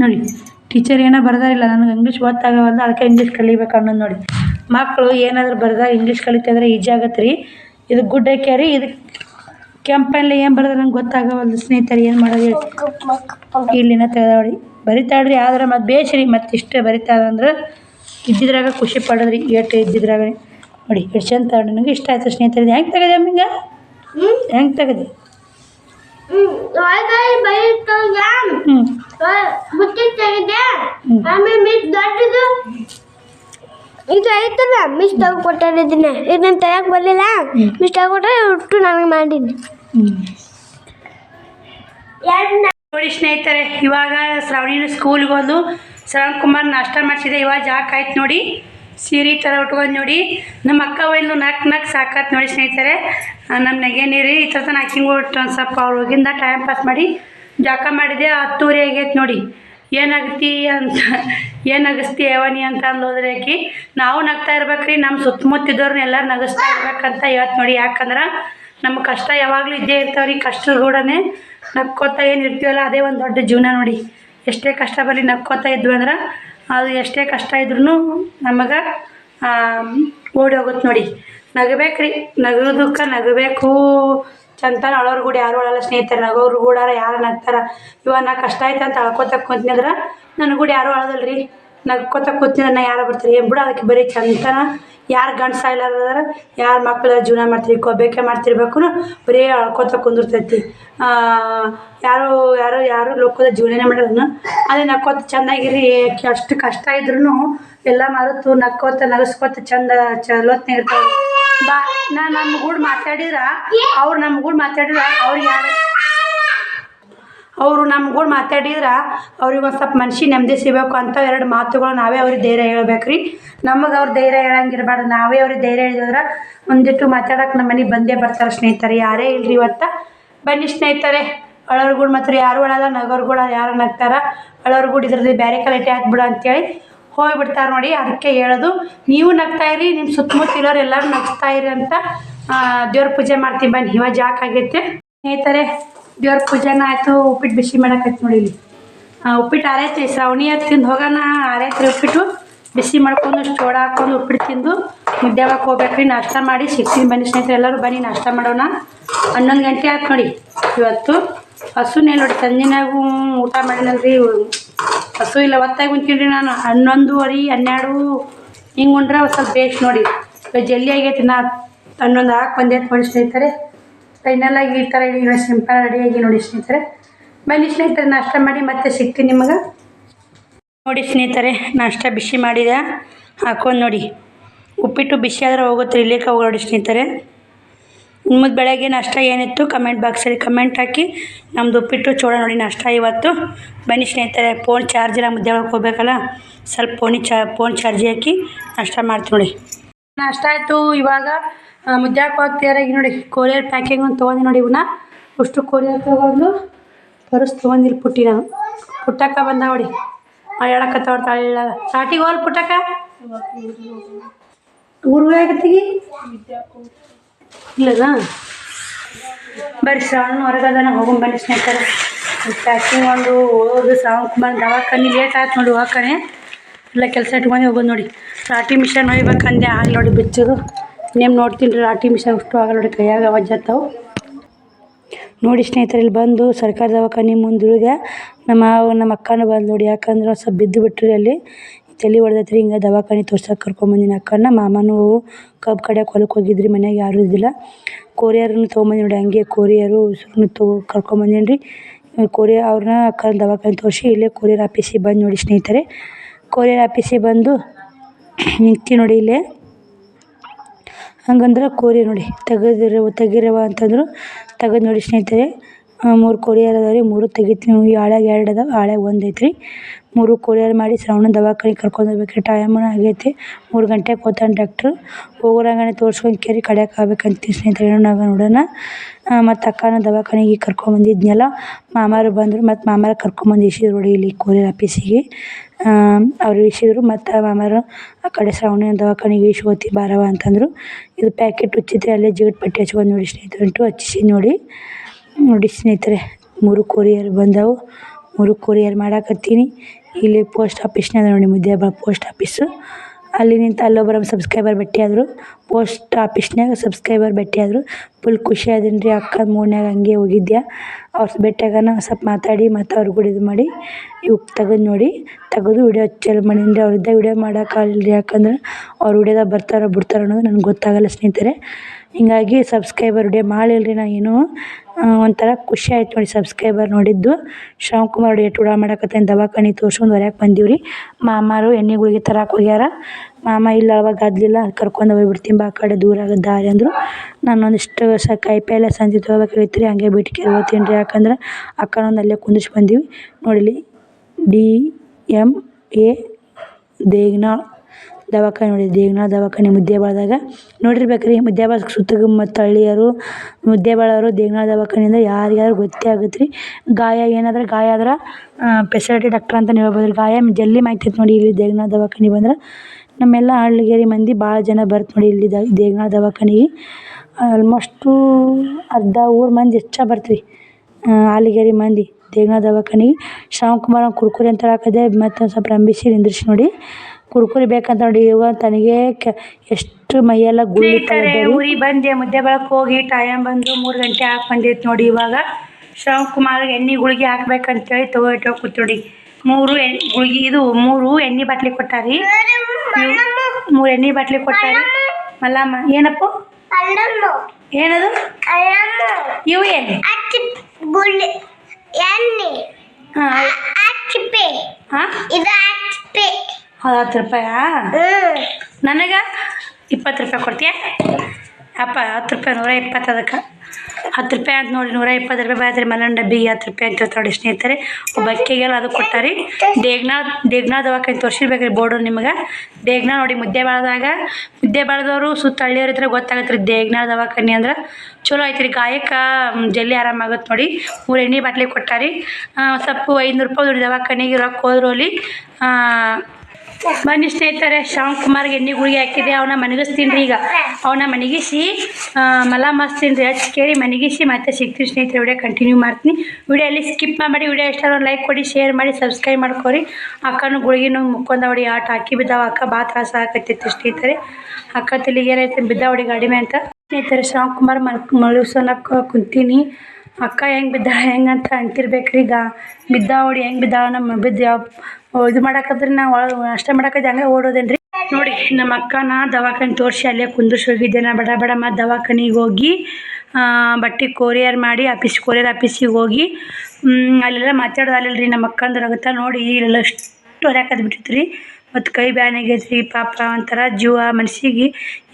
ನೋಡಿ ಟೀಚರ್ ಏನೋ ಬರ್ದಾರಿಲ್ಲ, ನನಗೆ ಇಂಗ್ಲೀಷ್ ಗೊತ್ತಾಗವಲ್ಲ ಅದಕ್ಕೆ ಇಂಗ್ಲೀಷ್ ಕಲಿಬೇಕು ಅನ್ನೋದು ನೋಡಿ. ಮಕ್ಕಳು ಏನಾದರೂ ಬರ್ದಾಗ ಇಂಗ್ಲೀಷ್ ಕಲಿತಿದ್ರೆ ಈಜಿ ಆಗತ್ತೆ ರೀ ಇದು ಗುಡ್ ಹಾಕ್ಯಾರಿ ಇದು ಕೆಂಪಲ್ಲಿ ಏನು ಬರ್ದಾರ ನಂಗೆ ಗೊತ್ತಾಗವಲ್ದು. ಸ್ನೇಹಿತರು ಏನು ಮಾಡೋದು ಹೇಳಿ. ಇಲ್ಲಿನ ತೆಗೆದವಳಿ ಬರಿತಾಳ್ರಿ ಆದ್ರೆ ಮತ್ತೆ ಬೇಸ್ರಿ ಮತ್ತೆ ಇಷ್ಟೇ ಬರಿತಾಳಂದ್ರೆ ಇದ್ದಿದ್ರಾಗ ಖುಷಿ ಪಡೋದ್ರಿ ಏಟು ಇದ್ದಿದ್ರಾಗ ನೋಡಿ ಎಷ್ಟು ಚಂದ ತಗೊಂಡು ನನಗೆ ಇಷ್ಟ ಆಯ್ತು ಸ್ನೇಹಿತರೆ ಹೆಂಗೆ ತೆಗೆದೆ ಅಮ್ಮಿಂಗ ಹೆಂಗೆ ತೆಗೆದೆ? ಹ್ಞೂ ಇದು ಐತಲ್ಲ ಮಿಸ್ ತಗೊಂಡ್ಕೊಟ್ಟಾರ ಇದನ್ನ. ಇದನ್ನ ತೆಗಕ್ ಬರ್ಲಿಲ್ಲ? ಹ್ಮ್. ಕೊಟ್ಟರೆ ಒಟ್ಟು ನನಗೆ ಮಾಡೀನಿ ನೋಡಿ ಸ್ನೇಹಿತರೆ ಇವಾಗ ಶ್ರಾವಣಿನ ಸ್ಕೂಲ್ಗೆ ಬಂದು ಶ್ರವಣ್ ಕುಮಾರ್ ನಾಷ್ಟ ಮಾಡಿಸಿದೆ. ಇವಾಗ ಜಾಕ್ ಆಯ್ತು ನೋಡಿ. ಸೀರೆ ಥರ ಉಟ್ಕೊಂಡು ನೋಡಿ. ನಮ್ಮ ಅಕ್ಕ ಒಯ್ಲು ನಾಲ್ಕು ನಾಲ್ಕು ಸಾಕಾತ್ ನೋಡಿ ಸ್ನೇಹಿತರೆ. ನಮ್ಮ ನೆಗೆ ನೀರು ಈ ಥರ ನಾಕಿಂಗ್ ಒಟ್ಟು ಒಂದು ಸ್ವಲ್ಪ ಅವ್ರ ಹೋಗಿಂದ ಟೈಮ್ ಪಾಸ್ ಮಾಡಿ ಜಾಕ ಮಾಡಿದೆ. ಹತ್ತೂರಿ ಆಗೈತೆ ನೋಡಿ. ಏನಾಗತ್ತಿ ಅಂತ ಏನಾಗಿಸ್ತಿ ಯಾವನಿ ಅಂತ ಅಂದೋದ್ರೆ ಆಕಿ. ನಾವು ನಗ್ತಾ ಇರ್ಬೇಕ್ರಿ ನಮ್ಮ ಸುತ್ತಮುತ್ತಿದ್ದವ್ರನ್ನ ಎಲ್ಲರೂ ನಗಿಸ್ತಾ ಇರ್ಬೇಕಂತ ಇವತ್ತು ನೋಡಿ. ಯಾಕಂದ್ರೆ ನಮ್ಮ ಕಷ್ಟ ಯಾವಾಗಲೂ ಇದ್ದೇ ಇರ್ತಾವ್ರಿ, ಕಷ್ಟದ ಕೂಡನೇ ನಕ್ಕೋತಾ ಏನು ಇರ್ತೀವಲ್ಲ, ಅದೇ ಒಂದು ದೊಡ್ಡ ಜೀವನ ನೋಡಿ. ಎಷ್ಟೇ ಕಷ್ಟ ಬರಲಿ ನಕ್ಕೋತಾ ಇದ್ವಿ ಅಂದ್ರೆ ಅದು ಎಷ್ಟೇ ಕಷ್ಟ ಇದ್ರೂ ನಮಗೆ ಓಡಿ ಹೋಗುತ್ತೆ ನೋಡಿ. ನಗಬೇಕ್ರಿ, ನಗೋದಕ್ಕೆ ನಗಬೇಕು. ಚಂತನ ಅಳೋರು ಕೂಡ ಯಾರು ಅಳಲ್ಲ ಸ್ನೇಹಿತರು, ನಗೋರು ಕೂಡ ಯಾರು ನಗ್ತಾರ? ಇವಾಗ ನಾ ಕಷ್ಟ ಆಯ್ತು ಅಂತ ಅಳ್ಕೋತಾ ಕೂಡ ಯಾರು ಅಳದಲ್ಲ ರೀ ನಗ್ಕೋತ ಕೂತಿನ ಯಾರು ಬರ್ತಾರೆ. ಏನು ಬಿಡು, ಅದಕ್ಕೆ ಬರೀ ಚಂತನ. ಯಾರು ಗಂಡಸ ಇಲ್ಲಾರ ಯಾರು ಮಕ್ಕಳ ಜೀವನ ಮಾಡ್ತೀರಿ ಕೊಬ್ಬೇಕೆ ಮಾಡ್ತಿರ್ಬೇಕು ಬರೀ ಅಳ್ಕೋತ ಕುಂದಿರ್ತೈತಿ. ಯಾರು ಯಾರು ಯಾರು ಲೋಕದ ಜೀವನನೇ ಮಾಡೋದನ್ನ. ಅದೇ ನಕ್ಕೋತ ಚೆನ್ನಾಗಿರಿ ಅಷ್ಟು ಕಷ್ಟ ಇದ್ರೂ ಎಲ್ಲ ಮರೆತು ನಕ್ಕೋತ ನಗಸ್ಕೋತ ಚಂದ, ಚಲೋತ್ನಾಗ ಇರ್ತಾವೆ ಬಾ, ನಾ ನಮ್ಮ ಗೂಡ್ ಮಾತಾಡಿದ್ರ, ಅವ್ರು ನಮ್ಮ ಗೂಡು ಮಾತಾಡಿದ್ರ ಅವ್ರಿಗೆ ಯಾರು ಅವರು ಕೂಡ ಮಾತಾಡಿದ್ರೆ ಅವ್ರಿಗೆ ಒಂದು ಸ್ವಲ್ಪ ಮನುಷ್ಯ ನೆಮ್ಮದಿ ಸಿಗಬೇಕು ಅಂತ ಎರಡು ಮಾತುಗಳು ನಾವೇ ಅವ್ರಿಗೆ ಧೈರ್ಯ ಹೇಳ್ಬೇಕು ರೀ ನಮಗೆ ಅವ್ರು ಧೈರ್ಯ ಹೇಳಂಗಿರ್ಬಾರ್ದು. ನಾವೇ ಅವ್ರಿಗೆ ಧೈರ್ಯ ಹೇಳಿದ್ರೆ ಒಂದಿಟ್ಟು ಮಾತಾಡಕ್ಕೆ ನಮ್ಮ ಮನೆಗೆ ಬಂದೇ ಬರ್ತಾರೆ ಸ್ನೇಹಿತರೆ. ಯಾರೇ ಇಲ್ರಿ ಇವತ್ತು. ಬನ್ನಿ ಸ್ನೇಹಿತರೆ. ಅಳೋರ್ಗಳು ಮಾತ್ರ ಯಾರು ಅಳಲ್ಲ, ನಗೋರ್ಗಳು ಯಾರು ನಗ್ತಾರ ಅಳೋರ್ಗಳು ಇದ್ರದ್ದು ಬೇರೆ ಕಲೆಟಿ ಹಾಕ್ಬಿಡು ಅಂತೇಳಿ ಹೋಗ್ಬಿಡ್ತಾರೆ ನೋಡಿ. ಅದಕ್ಕೆ ಹೇಳೋದು, ನೀವು ನಗ್ತಾ ಇರಿ ನಿಮ್ಮ ಸುತ್ತಮುತ್ತ ಇರೋರು ಎಲ್ಲರೂ ನಗ್ತಾ ಇರಿ ಅಂತ ದೇವ್ರ ಪೂಜೆ ಮಾಡ್ತೀನಿ. ಬನ್ನಿ ಇವಾಗ ಜಾಕ್ ಆಗೈತೆ. ಸ್ನೇಹಿತರೆ ದೇವ್ರ ಪೂಜೆನ ಆಯಿತು ಉಪ್ಪಿಟ್ಟು ಬಿಸಿ ಮಾಡಕೈತೆ ನೋಡಿ ಇಲ್ಲಿ. ಉಪ್ಪಿಟ್ಟು ಆರೈತ್ರಿ, ಶ್ರಾವಣಿ ಅದು ತಿಂದು ಹೋಗೋಣ ಆರೈತ್ರಿ ಉಪ್ಪಿಟ್ಟು. ಬಿಸಿ ಮಾಡ್ಕೊಂಡು ಚೋಡ ಹಾಕೊಂಡು ಉಪ್ಪಿಟ್ಟು ತಿಂದು ಮುದ್ದೆವಾಗ ಹೋಗ್ಬೇಕ್ರಿ, ನಾಷ್ಟ ಮಾಡಿ ಸಿಗ್ತೀನಿ ಬನ್ನಿ ಸ್ನೇಹಿತರೆ, ಎಲ್ಲರೂ ಬನ್ನಿ, ನಾಷ್ಟ ಮಾಡೋಣ. ಹನ್ನೊಂದು ಗಂಟೆ ಆಯ್ತು ನೋಡಿ ಇವತ್ತು. ಹಸುನೇ ನೋಡಿ, ಸಂಜೆನಾಗೂ ಊಟ ಮಾಡಿನಲ್ರಿ. ಹಸು ಇಲ್ಲ ಒತ್ತಾಗಿ ಉಂತೀನಿ ನಾನು. ಹನ್ನೊಂದುವರೆ, ಹನ್ನೆರಡು, ಹಿಂಗೆ ಉಂಡ್ರೆ ಸ್ವಲ್ಪ ಬೇಕು ನೋಡಿ. ಜಲ್ದಿ ಆಗೈತಿ ನಾ ಹನ್ನೊಂದು ಹಾಕಿ ಬಂದೈತೆ ನೋಡಿ ಸ್ನೇಹಿತರೆ. ಫೈನಲಾಗಿ ಈ ಥರ ಇವಾಗ ಸಿಂಪಲ್ ರೆಡಿಯಾಗಿ ನೋಡಿ ಸ್ನೇಹಿತರೆ. ಬನ್ನಿ ಸ್ನೇಹಿತರೆ, ನಾಷ್ಟ ಮಾಡಿ ಮತ್ತೆ ಸಿಗ್ತೀನಿ ನಿಮಗೆ. ನೋಡಿ ಸ್ನೇಹಿತರೆ, ನಾಷ್ಟ ಬಿಸಿ ಮಾಡಿದೆ. ಹಾಕೊಂಡು ನೋಡಿ. ಉಪ್ಪಿಟ್ಟು ಬಿಸಿ ಆದರೆ ಹೋಗುತ್ತೆ ಇಲ್ಲಿಗೆ ಹೋಗಿ ನೋಡಿ ಸ್ನೇಹಿತರೆ. ನಿಮ್ಮದು ಬೆಳಗ್ಗೆ ನಾಷ್ಟ ಏನಿತ್ತು ಕಮೆಂಟ್ ಬಾಕ್ಸಲ್ಲಿ ಕಮೆಂಟ್ ಹಾಕಿ. ನಮ್ಮದು ಉಪ್ಪಿಟ್ಟು ಚೋಳ ನೋಡಿ ನಾಷ್ಟ ಇವತ್ತು. ಬನ್ನಿ ಸ್ನೇಹಿತರೆ ಫೋನ್ ಚಾರ್ಜ್ ಇಲ್ಲ, ಮುದ್ದೆ ಒಳಗೆ ಹೋಗ್ಬೇಕಲ್ಲ. ಸ್ವಲ್ಪ ಫೋನಿಗೆ ಚಾ ಫೋನ್ ಚಾರ್ಜಿ ಹಾಕಿ ನಾಷ್ಟ ಮಾಡ್ತೀವಿ ನೋಡಿ. ನಾಷ್ಟ ಆಯಿತು. ಇವಾಗ ಮುದ್ದಾಕ್ ಮುದ್ದೆ ಹಾಕೋ ನೋಡಿ ಕೋರಿಯರ್ ಪ್ಯಾಕಿಂಗ್ ಒಂದು ತೊಗೊಂಡಿ ನೋಡಿ ಇವನ್ನ. ಅಷ್ಟು ಕೋರಿಯರ್ ತೊಗೊಂಡು ಪರ್ಸ್ ತೊಗೊಂಡಿಲ್ಲ ಪುಟ್ಟಿ ನಾನು. ಪುಟ್ಟಕ್ಕ ಬಂದ ನೋಡಿ. ಹೇಳಕತ್ತವ್ರ ತಾಳಿಲ್ಲ ಸಾಟಿಗೆ ಹೋಲ್ ಪುಟ್ಟಕ್ಕ? ಊರಿಗೆ ಆಗತ್ತಿಗೆ ಇಲ್ಲದ ಬರ್ರಿ ಶ್ರಾವಣ ನಾವು ಹೋಗಿ ಬನ್ನಿ ಸ್ನೇಹಿತರೆ. ಪ್ಯಾಕಿಂಗ್ ಒಂದು ಓದೋದು ಶ್ರಾವಣ ಕುಮಾರ್ ದವಾಖಾನೆ ಲೇಟ್ ಆಯ್ತು ನೋಡಿ ಹೋಗಾಕನೆ ಎಲ್ಲ ಕೆಲಸ ಇಟ್ಕೊಂಡು ಹೋಗೋದು ನೋಡಿ. ರಾಟಿ ಮಿಷನ್ ಒಯ್ಬೇಕಂದೆ ಆಗಲಿ ನೋಡಿ ಬಿಚ್ಚೋದು. ನೇಮ್ ನೋಡ್ತೀನಿ ರೀ, ರಾಟಿ ಮಿಷನ್ ಅಷ್ಟು ಆಗಲ್ಲ ನೋಡಿ, ಕೈಯಾಗ ವಜ್ಜತ್ತಾವು ನೋಡಿ ಸ್ನೇಹಿತರೆ, ಇಲ್ಲಿ ಬಂದು ಸರ್ಕಾರಿ ದವಾಖಾನೆ ಮುಂದೆ ಇಳಿದೆ. ನಮ್ಮ ನಮ್ಮ ಅಕ್ಕನ ಬಂದು ನೋಡಿ, ಯಾಕಂದ್ರೆ ಸ್ವಲ್ಪ ಬಿದ್ದು ಬಿಟ್ರಿ ಅಲ್ಲಿ. ತಲೆ ಹೊಡೆದೈತ್ರಿ ಹಿಂಗೆ ದವಾಖಾನೆ ತೋರ್ಸೋಕೆ ಕರ್ಕೊಂಬಂದಿನಿ ಅಕ್ಕನ ಮಾಮನೂ ಕಬ್ ಕಡೆ ಹೊಲಕ್ಕೆ ಹೋಗಿದ್ರಿ, ಮನೆಯಾಗ ಯಾರೂ ಇದ್ದಿಲ್ಲ. ಕೊರಿಯರ್ನು ತೊಗೊಂಬಂದಿ ನೋಡಿ, ಹಂಗೆ ಕೊರಿಯರು, ಉಸುರನ್ನು ತಗೋ ಕರ್ಕೊಂಬಂದಿನಿ ರೀ ಕೊರಿಯರ್ ಅವ್ರನ್ನ ಅಕ್ಕನ ದವಾಖಾನೆ ತೋರಿಸಿ, ಇಲ್ಲೇ ಕೊರಿಯರ್ ಆಫೀಸಿಗೆ ಬಂದು ನೋಡಿ ಸ್ನೇಹಿತರೆ. ಕೊರಿಯರ್ ಆಫೀಸಿಗೆ ಬಂದು ನಿಂತಿ ನೋಡಿ ಇಲ್ಲೇ. ಹಂಗಂದ್ರೆ ಕೋರಿ ನೋಡಿ ತೆಗೆದಿರೋ ತೆಗಿರವ ಅಂತಂದ್ರು ತೆಗೆದು ನೋಡಿ ಸ್ನೇಹಿತರೆ. ಮೂರು ಕೊರಿಯರ್ ಅದಾವೆ ರೀ, ಮೂರು ತೆಗಿತೀನಿ. ಈ ಹಾಳ್ಯಾಗ ಎರಡು ಅದಾವೆ, ಹಾಳ್ಯಾಗ ಒಂದು ಐತ್ರಿ. ಮೂರು ಕೊರಿಯರ್ ಮಾಡಿ ಶ್ರವಣ ದವಾಖಾನೆ ಕರ್ಕೊಂಡು ಹೋಗ್ಬೇಕು ರೀ ಟೈಮನ ಆಗೈತಿ. ಮೂರು ಗಂಟೆಗೆ ಹೋಗ್ತಾನೆ ಡಾಕ್ಟ್ರು ಹೋಗೋರಾಗನೆ ತೋರ್ಸ್ಕೊಂಡು ಕೇರಿ ಕಡ್ಯಾಕ ಆಗ್ಬೇಕಂತ ಸ್ನೇಹಿತರೆ. ನಾವು ನೋಡೋಣ. ಮತ್ತು ಅಕ್ಕನ ದವಾಖಾನಿಗೆ ಕರ್ಕೊಂಬಂದಿದ್ನಲ್ಲ ಮಾಮಾರು ಬಂದರು, ಮತ್ತು ಮಾಮಾರ ಕರ್ಕೊಂಬಂದು ಇಳಿಸಿದ್ರು ನೋಡಿ ಇಲ್ಲಿ ಕೊರಿಯರ್ ಆಫೀಸಿಗೆ. ಅವ್ರು ಇಳಿಸಿದ್ರು ಮತ್ತು ಮಾಮಾರು ಆ ಕಡೆ ಶ್ರಾವಣ ದವಾಖಾನಿಗೆ ಇಳಿಸಿ ಬಾರವಾ ಅಂತಂದರು. ಇದು ಪ್ಯಾಕೆಟ್ ಉಚ್ಚಿದ್ರೆ ಅಲ್ಲೇ ಜಿಗಟ್ ಪಟ್ಟಿ ಹಚ್ಕೊಂಡು ನೋಡಿ ಸ್ನೇಹಿತರೆ ಅಂಟು, ಹಚ್ಚಿಸಿ ನೋಡಿ. ನೋಡಿ ಸ್ನೇಹಿತರೆ, ಮೂರು ಕೊರಿಯರ್ ಬಂದವು. ಮೂರು ಕೊರಿಯರ್ ಮಾಡಾಕತ್ತೀನಿ. ಇಲ್ಲಿ ಪೋಸ್ಟ್ ಆಫೀಸ್ನಾಗ ನೋಡಿ ಮುದ್ದೆ ಪೋಸ್ಟ್ ಆಫೀಸು. ಅಲ್ಲಿ ನಿಂತು ನಮ್ಮ ಸಬ್ಸ್ಕ್ರೈಬರ್ ಭೇಟಿಯಾದ್ರು ಪೋಸ್ಟ್ ಆಫೀಸ್ನ್ಯಾಗ ಸಬ್ಸ್ಕ್ರೈಬರ್ ಭೇಟಿಯಾದ್ರು ಫುಲ್ ಖುಷಿ ಆದೀನಿ ರೀ ಅಕ್ಕ ಮೂರ್ನ್ಯಾಗ ಹಂಗೆ ಹೋಗಿದ್ದೆ ಅವ್ರ ಭೇಟಿಯಾಗನ ಸ್ವಲ್ಪ ಮಾತಾಡಿ ಮತ್ತು ಅವ್ರ ಕೂಡ ಇದು ಮಾಡಿ ಇವು ತೆಗೆದು ನೋಡಿ. ತೆಗೆದು ವಿಡಿಯೋ ಚಾಲು ಮಾಡೀನಿ ರೀ ಅವ್ರದ್ದ ವಿಡಿಯೋ ಮಾಡೋಕ್ಕಾಗಲ್ಲ ರೀ ಯಾಕಂದ್ರೆ ಅವ್ರು ವಿಡಿಯೋದಾಗ ಬರ್ತಾರೋ, ಬಿಡ್ತಾರೋ ಅನ್ನೋದು ನನಗೆ ಗೊತ್ತಾಗಲ್ಲ ಸ್ನೇಹಿತರೆ. ಹೀಗಾಗಿ ಸಬ್ಸ್ಕ್ರೈಬರ್ ವಿಡಿಯೋ ಮಾಡಿಲ್ರಿ ರೀ ನಾ ಏನೂ? ಒಂಥರ ಖುಷಿ ಆಯ್ತು ನೋಡಿ ಸಬ್ಸ್ಕ್ರೈಬರ್ ನೋಡಿದ್ದು. ಶಿವಕುಮಾರ್ ಎಷ್ಟು ಉಡಾ ಮಾಡಕತ್ತಾನ ದವಾಖಾನೆ ತೋರ್ಸ್ಕೊಂಡು ಹೊರಗೆ ಬಂದೀವಿ ರೀ ಮಾಮಾರು ಎಣ್ಣೆ ಗುಳಿಗೆ ತರಕ್ಕೆ ಹೋಗ್ಯಾರ. ಮಾಮ ಇಲ್ಲ ಅವಾಗ ಗದ್ದಲಿಲ್ಲ ಕರ್ಕೊಂಡು ಹೋಗ್ಬಿಡ್ತೀನಿ ಬಾ ಕಡೆ ದೂರ ಆಗೋದು ದಾರಿ ಅಂದರು. ನಾನೊಂದಿಷ್ಟು ಸ ಕಾಯಿಪಲ್ಲೆ ಸಂಜೆ ತೊಗೋಬೇಕಾಗಿತ್ತು ರೀ ಹಂಗೆ ಬಿಟ್ಕೆ ಹೋಗ್ತೀನಿ ರೀ ಯಾಕಂದ್ರೆ ಅಕ್ಕನೊಂದು ಅಲ್ಲೇ ಕುಂದಿಸ್ ಬಂದೀವಿ. ನೋಡಿಲಿ ಡಿ ಎಂ ಎ ದೇಗ್ನಾಳ್ ದವಾಖಾನೆ ನೋಡಿ ದೇಗ್ನಾಳ್ ದವಾಖಾನೆ ಮುದ್ದೇಬಾಳ್ದಾಗ. ನೋಡಿರ್ಬೇಕ್ರಿ ರೀ ಬಾಳ ಸುತ್ತಗ ಮತ್ತು ಹಳ್ಳಿಯರು ಮುದ್ದೇಬಾಳವರು ದವಾಖಾನೆ ದವಾಖಾನೆಯಿಂದ ಯಾರಿಗಾದ್ರು ಗೊತ್ತೇ ಆಗುತ್ತೆ ರೀ ಗಾಯ ಏನಾದ್ರೆ, ಗಾಯ ಆದ್ರೆ ಫೆಸಿಲಿಟಿ ಡಾಕ್ಟ್ರ್ ಅಂತ ನೀವು ಹೇಳ್ಬೋದು. ಗಾಯ ಜಲ್ದಿ ಮಾಯ್ತೈತೆ ನೋಡಿ ಇಲ್ಲಿ ದೇಗ್ನಾಳ್ ದವಾಖಾನೆ ಬಂದ್ರೆ. ನಮ್ಮೆಲ್ಲ ಹಳ್ಳಿಗೇರಿ ಮಂದಿ ಭಾಳ ಜನ ಬರ್ತ್ ನೋಡಿ ಇಲ್ಲಿ ದ ದವಾಖಾನೆಗೆ. ಆಲ್ಮೋಸ್ಟು ಅರ್ಧ ಊರು ಮಂದಿ ಹೆಚ್ಚು ಬರ್ತೀವಿ ಹಾಲಿಗೇರಿ ಮಂದಿ ದೇಗ್ನಾಳ ದವಾಖಾನೆ ಶ್ರವಣ್ ಕುಮಾರ್ ಕುರ್ಕುರಿ ಅಂತ ಹಾಕದೆ ಮತ್ತು ಸ್ವಲ್ಪ ರಂಬಿಸಿ ನಿಂದ್ರಿಸಿ ನೋಡಿ. ಕುರ್ಕುರಿ ಬೇಕಂತ ನೋಡಿ ಇವಾಗ ತನಗೆ ಕೆ ಎಷ್ಟು ಮೈಯೆಲ್ಲ ಗುಳ್ಳಿ ಊರಿಗೆ ಬಂದೆ ಮುದ್ದೆ ಬೆಳಕ್ಕೆ ಹೋಗಿ ಟೈಮ್ ಬಂದು ಮೂರು ಗಂಟೆ ಹಾಕಿ ಬಂದೈತೆ ನೋಡಿ ಇವಾಗ. ಶ್ರಾವಣಕುಮಾರ್ಗೆ ಎಣ್ಣೆ ಗುಳಿಗೆ ಹಾಕ್ಬೇಕಂತೇಳಿ ಹೇಳಿ ಇಟ್ಟು ಕೂತ್ ನೋಡಿ ಮೂರು ಎಣ್ಣೆ ಗುಳಿಗೆ ಇದು ಮೂರು ಎಣ್ಣೆ ಬಾಟ್ಲಿ ಕೊಟ್ಟಾರಿ. ಮೂರು ಎಣ್ಣೆ ಬಾಟ್ಲಿ ಕೊಟ್ಟಾರಿ. ಮಲ್ಲಮ್ಮ ಏನಪ್ಪ? ಏನದು? ಇವು ಎಣ್ಣೆ. ಅಚ್ಚಿ ಗುಳ್ಳಿ ಎಣ್ಣೆ ಹಾಂ ಅಚ್ಚಿಪೆ ಹಾಂ? ಇದು ಅಚ್ಚಿಪೆ ಹತ್ತು ರೂಪಾಯಾ? ನನಗೆ ಇಪ್ಪತ್ತು ರೂಪಾಯಿ ಕೊಡ್ತೀಯ? ಅಪ್ಪ ಹತ್ತು ರೂಪಾಯಿ ನೂರ ಇಪ್ಪತ್ತು ಅದಕ್ಕೆ. ಹತ್ತು ರೂಪಾಯಿ ಅಂತ ನೋಡಿ ನೂರ ಇಪ್ಪತ್ತು ರೂಪಾಯಿ ಬರ್ತದೆ ಮಲ್ಲಣ್ಣ ಡಬ್ಬಿಗೆ ಹತ್ತು ರೂಪಾಯಿ ಅಂತ ನೋಡಿ ಸ್ನೇಹಿತರೆ. ಒಬ್ಬ ಅಕ್ಕಿಗೆಲ್ಲ ಅದು ಕೊಟ್ಟಾರಿ. ದೇಗ್ನ ದೇಗ್ನ ದವಾಖಾನೆ ತೋರಿಸಿರ್ಬೇಕು ರೀ ಬೋರ್ಡು ನಿಮಗೆ. ದೇಗ್ನಾ ನೋಡಿ ಮುದ್ದೆ ಬಾಳ್ದಾಗ. ಮುದ್ದೆ ಬಾಳ್ದವರು ಸುತ್ತ ಹಳ್ಳಿಯವ್ರ ಇದ್ರೆ ಗೊತ್ತಾಗತ್ತೆ ರೀ ದೇಗ್ನಾ ದವಾಖಾನೆ ಅಂದ್ರೆ. ಚಲೋ ಐತೆ ರೀ ಗಾಯಕ್ಕೆ ಜಲ್ಲಿ ಜಲ್ದಿ ಆರಾಮಾಗತ್ತೆ ನೋಡಿ. ಮೂರು ಎಣ್ಣೆ ಬಾಟ್ಲಿ ಕೊಟ್ಟಾರಿ. ಸ್ವಲ್ಪ ಐನೂರು ರೂಪಾಯಿ ನೋಡಿ ದವಾಖಾನೆಗೆ ರೊಕ್ಕ ಹೋದ್ರು ಅಲ್ಲಿ ಆ, ಬನ್ನಿ ಸ್ನೇಹಿತರೆ, ಶ್ಯಾಮ್ ಕುಮಾರ್ಗೆ ಎಣ್ಣೆ ಗುಳಿಗೆ ಹಾಕಿದೆ. ಅವನ ಮನಗಿಸ್ತೀನಿ ಈಗ. ಅವನ ಮನಗಿಸಿ ಮಲ ಮಸ್ತೀನಿ ಹಚ್ಚಿ ಕೇಳಿ ಮನಗಿಸಿ ಮತ್ತೆ ಸಿಗ್ತೀವಿ ಸ್ನೇಹಿತರೆ, ವಿಡಿಯೋ ಕಂಟಿನ್ಯೂ ಮಾಡ್ತೀನಿ. ವಿಡಿಯೋ ಅಲ್ಲಿ ಸ್ಕಿಪ್ ಮಾಡಿ ವಿಡಿಯೋ ಇಷ್ಟ ಲೈಕ್ ಕೊಡಿ ಶೇರ್ ಮಾಡಿ ಸಬ್ಸ್ಕ್ರೈಬ್ ಮಾಡ್ಕೊರಿ. ಅಕ್ಕನ ಗುಳಿಗೆನೂ ಮುಕ್ಕೊಂದ ಹೊಡಿ ಆಟ ಹಾಕಿ ಬಿದ್ದಾವ. ಅಕ್ಕ ಬಾ ತ್ರಾಸ ಆಗತ್ತಿತ್ತು ಸ್ನೇಹಿತರೆ. ಅಕ್ಕ ತಲೆಗೆ ಏನೈತೆ ಬಿದ್ದಾವಡಿ ಗಾಡಿ ಅಂತ. ಸ್ನೇಹಿತರೆ, ಶ್ಯಾಮ್ ಕುಮಾರ್ ಮಲ್ ಕುಂತೀನಿ. ಅಕ್ಕ ಹೆಂಗೆ ಬಿದ್ದ ಹೆಂಗೆ ಅಂತ ಅಂತಿರ್ಬೇಕು ರೀ ಗಾ ಬಿದ್ದ ಹೊಡಿ ಹೆಂಗೆ ಬಿದ್ದಾಳ, ನಮ್ಮ ಬಿದ್ದು ಯಾವ ಇದು ಮಾಡಾಕತ್ರಿ ನಾ ಅಷ್ಟೇ ಮಾಡಾಕೈತೆ ಹಂಗೆ ಓಡೋದೇನ್ರಿ? ನೋಡಿ, ನಮ್ಮ ಅಕ್ಕನ ದವಾಖಾನೆ ತೋರಿಸಿ, ಅಲ್ಲೇ ಕುಂದಿರ್ಸಿ ಹೋಗಿದ್ದೆ ನಾ ಬಡ ಬಡ ದವಾಖಾನಿಗೆ ಹೋಗಿ ಬಟ್ಟೆ ಕೊರಿಯರ್ ಮಾಡಿ, ಆಫೀಸ್ ಕೊರಿಯರ್ ಆಫೀಸಿಗೆ ಹೋಗಿ ಅಲ್ಲೆಲ್ಲ ಮಾತಾಡೋದು ಅಲ್ಲಲ್ರಿ ನಮ್ಮ ಅಕ್ಕಂದ್ರೆ ಆಗುತ್ತಾ ನೋಡಿ ಇಲ್ಲೆಲ್ಲ ಅಷ್ಟು ಹೊರ್ಯಾಕದ್ ಬಿಟ್ಟಿತ್ತು ರೀ ಮತ್ತು ಕೈ ಬ್ಯಾನಿಗೈತ್ರಿ ಪಾಪ ಒಂಥರ ಜೀವ ಮನಸ್ಸಿಗೆ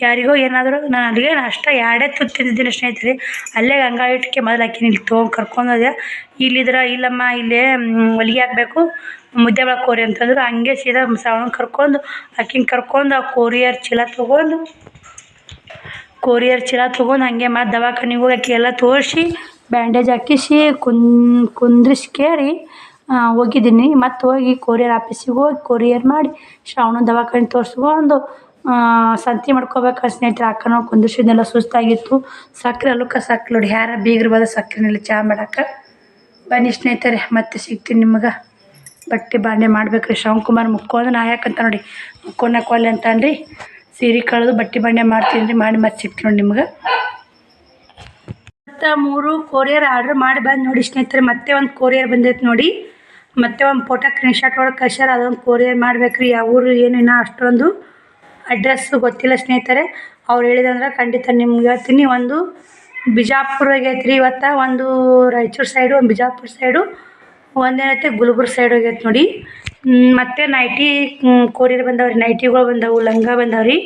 ಯಾರಿಗೋ ಏನಾದರೂ, ನಾನು ಅಲ್ಲಿಗೆ ಅಷ್ಟ ಎರಡೇ ತುತ್ತು ತಿಂದಿದ್ದೀನಿ ಸ್ನೇಹಿತರೆ. ಅಲ್ಲೇ ಗಂಗಾ ಇಟ್ಕೆ ಮೊದಲು ಹಾಕಿನಿ ಇಲ್ಲಿ ತೊಗೊಂಡು ಕರ್ಕೊಂಡೋದೆ ಇಲ್ಲಿದ್ರೆ, ಇಲ್ಲಮ್ಮ, ಇಲ್ಲೇ ಹೊಲಿಗೆ ಹಾಕಬೇಕು. ಮುದ್ದೆ ಒಳಗೆ ಕೋರಿ ಅಂತಂದ್ರೆ ಹಂಗೆ ಸೀದಾ ಶ್ರಾವಣ ಕರ್ಕೊಂಡು ಆಕಿನ ಕರ್ಕೊಂಡು ಆ ಕೊರಿಯರ್ ಚೀಲ ತೊಗೊಂಡು ಕೊರಿಯರ್ ಚೀಲ ತೊಗೊಂಡು ಹಾಗೆ ಮತ್ತು ದವಾಖಾನಿಗೆ ಹೋಗಿ ಆಕಿ ಎಲ್ಲ ತೋರಿಸಿ ಬ್ಯಾಂಡೇಜ್ ಹಾಕಿಸಿ ಕುನ್ ಕುಂದ್ರಿಸ್ಕೇರಿ ಆ, ಹೋಗಿದ್ದೀನಿ. ಮತ್ತು ಹೋಗಿ ಕೊರಿಯರ್ ಆಫೀಸಿಗೆ ಹೋಗಿ ಕೊರಿಯರ್ ಮಾಡಿ ಶ್ರಾವಣ ದವಾಖಾನೆ ತೋರಿಸ್ಕೊಂಡು ಸಂತಿ ಮಾಡ್ಕೋಬೇಕು ಸ್ನೇಹಿತರೆ. ಅಕ್ಕನ ಕುಂದಿಸಿದ್ನೆಲ್ಲ ಸುಸ್ತಾಗಿತ್ತು. ಸಕ್ಕರೆ ಅಲ್ಲುಕ ಸಕ್ಕರೆ ನೋಡಿ ಯಾರ ಬೀಗರು ಬಂದ ಸಕ್ಕರೆನಲ್ಲಿ ಚಹಾ ಮಾಡಕ್ಕೆ. ಬನ್ನಿ ಸ್ನೇಹಿತರೆ ಮತ್ತೆ ಸಿಗ್ತೀನಿ ನಿಮಗೆ. ಬಟ್ಟೆ ಬಾಂಡೆ ಮಾಡ್ಬೇಕು. ರೀ ಶ್ರವಣಕುಮಾರ್ ಮುಕ್ಕೊಂಡು ನಾ ಯಾಕಂತ ನೋಡಿ. ಮುಕ್ಕೊಂಡಕ್ಕೆ ಒಲ್ಲೆ ಅಂತ ಅನ್ರಿ ಸೀರೆ ಕಳೆದು ಬಟ್ಟೆ ಬಾಂಡೆ ಮಾಡ್ತೀನಿ ರೀ ಮಾಡಿ ಮತ್ತೆ ಸಿಕ್ತು ನೋಡಿ ನಿಮ್ಗೆ. ಮತ್ತು ಮೂರು ಕೊರಿಯರ್ ಆರ್ಡ್ರ್ ಮಾಡಿ ಬಂದು ನೋಡಿ ಸ್ನೇಹಿತರೆ. ಮತ್ತೆ ಒಂದು ಕೊರಿಯರ್ ಬಂದೈತೆ ನೋಡಿ. ಮತ್ತೆ ಒಂದು ಫೋಟೋ ಸ್ಕ್ರೀನ್ಶಾಟ್ ಒಳಗೆ ಕಳ್ಸ್ಯಾರ. ಅದೊಂದು ಕೊರಿಯರ್ ಮಾಡ್ಬೇಕು ರೀ ಯಾವ ಊರು ಏನೇನು ಅಷ್ಟೊಂದು ಅಡ್ರೆಸ್ ಗೊತ್ತಿಲ್ಲ ಸ್ನೇಹಿತರೆ. ಅವ್ರು ಹೇಳಿದಂದ್ರೆ ಖಂಡಿತ ನಿಮ್ಗೆ ಹೇಳ್ತೀನಿ. ಒಂದು ಬಿಜಾಪುರಾಗೈತೆ ರೀ ಇವತ್ತು ಒಂದು ರಾಯಚೂರು ಸೈಡು ಒಂದು ಬಿಜಾಪುರ ಸೈಡು ಒಂದೇನೈತೆ ಗುಲ್ಬರ್ಗ ಸೈಡ್ ಹೋಗೈತೆ ನೋಡಿ. ಮತ್ತು ನೈಟಿ ಕೋರಿಯರ್ ಬಂದವ್ರಿ ನೈಟಿಗಳು ಬಂದವು, ಲಂಗ ಬಂದವ್ರಿ.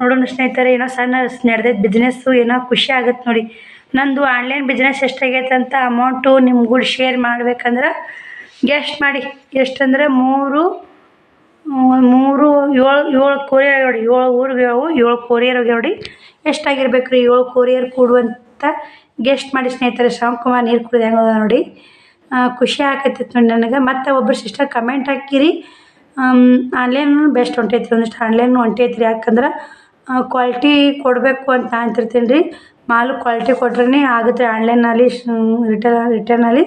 ನೋಡೋಣ ಸ್ನೇಹಿತರೆ, ಏನೋ ಸಣ್ಣ ನಡೆದೈತೆ ಬಿಸ್ನೆಸ್ಸು ಏನೋ ಖುಷಿ ಆಗತ್ತೆ ನೋಡಿ. ನಂದು ಆನ್ಲೈನ್ ಬಿಸ್ನೆಸ್ ಎಷ್ಟಾಗೈತೆ ಅಂತ ಅಮೌಂಟು ನಿಮ್ಗಳು ಶೇರ್ ಮಾಡ್ಬೇಕಂದ್ರೆ ಗೆಸ್ಟ್ ಮಾಡಿ. ಎಷ್ಟಂದ್ರೆ ಮೂರು ಮೂರು, ಏಳು ಏಳು ಕೊರಿಯರ್ ನೋಡಿ ಏಳು ಊರಿಗೆ ಅವು ಏಳು ಕೊರಿಯರ್ ನೋಡಿ ಎಷ್ಟಾಗಿರ್ಬೇಕು ರೀ ಏಳು ಕೊರಿಯರ್ ಕೂಡುವಂಥ ಗೆಸ್ಟ್ ಮಾಡಿ ಸ್ನೇಹಿತರೆ. ಶಿವಕುಮಾರ್ ನೀರು ಕುಡಿದು ಹೆಂಗದ ನೋಡಿ ಖುಷಿ ಆಗತ್ತಿತ್ತು ನನಗೆ. ಮತ್ತು ಒಬ್ಬರು ಸಿಸ್ಟರ್ ಕಮೆಂಟ್ ಹಾಕಿರಿ. ಆನ್ಲೈನ್ ಬೆಸ್ಟ್ ಹೊಂಟೈತ್ರಿ, ಒಂದಿಷ್ಟು ಆನ್ಲೈನ್ ಹೊಂಟೈತ್ರಿ. ಯಾಕಂದ್ರೆ ಕ್ವಾಲಿಟಿ ಕೊಡಬೇಕು ಅಂತ ಅಂತಿರ್ತೀನಿ ರೀ ಮಾಲು ಕ್ವಾಲಿಟಿ ಕೊಟ್ರೇ ಆಗುತ್ತೆ ಆನ್ಲೈನಲ್ಲಿ ರಿಟರ್ನ್ ರಿಟರ್ನಲ್ಲಿ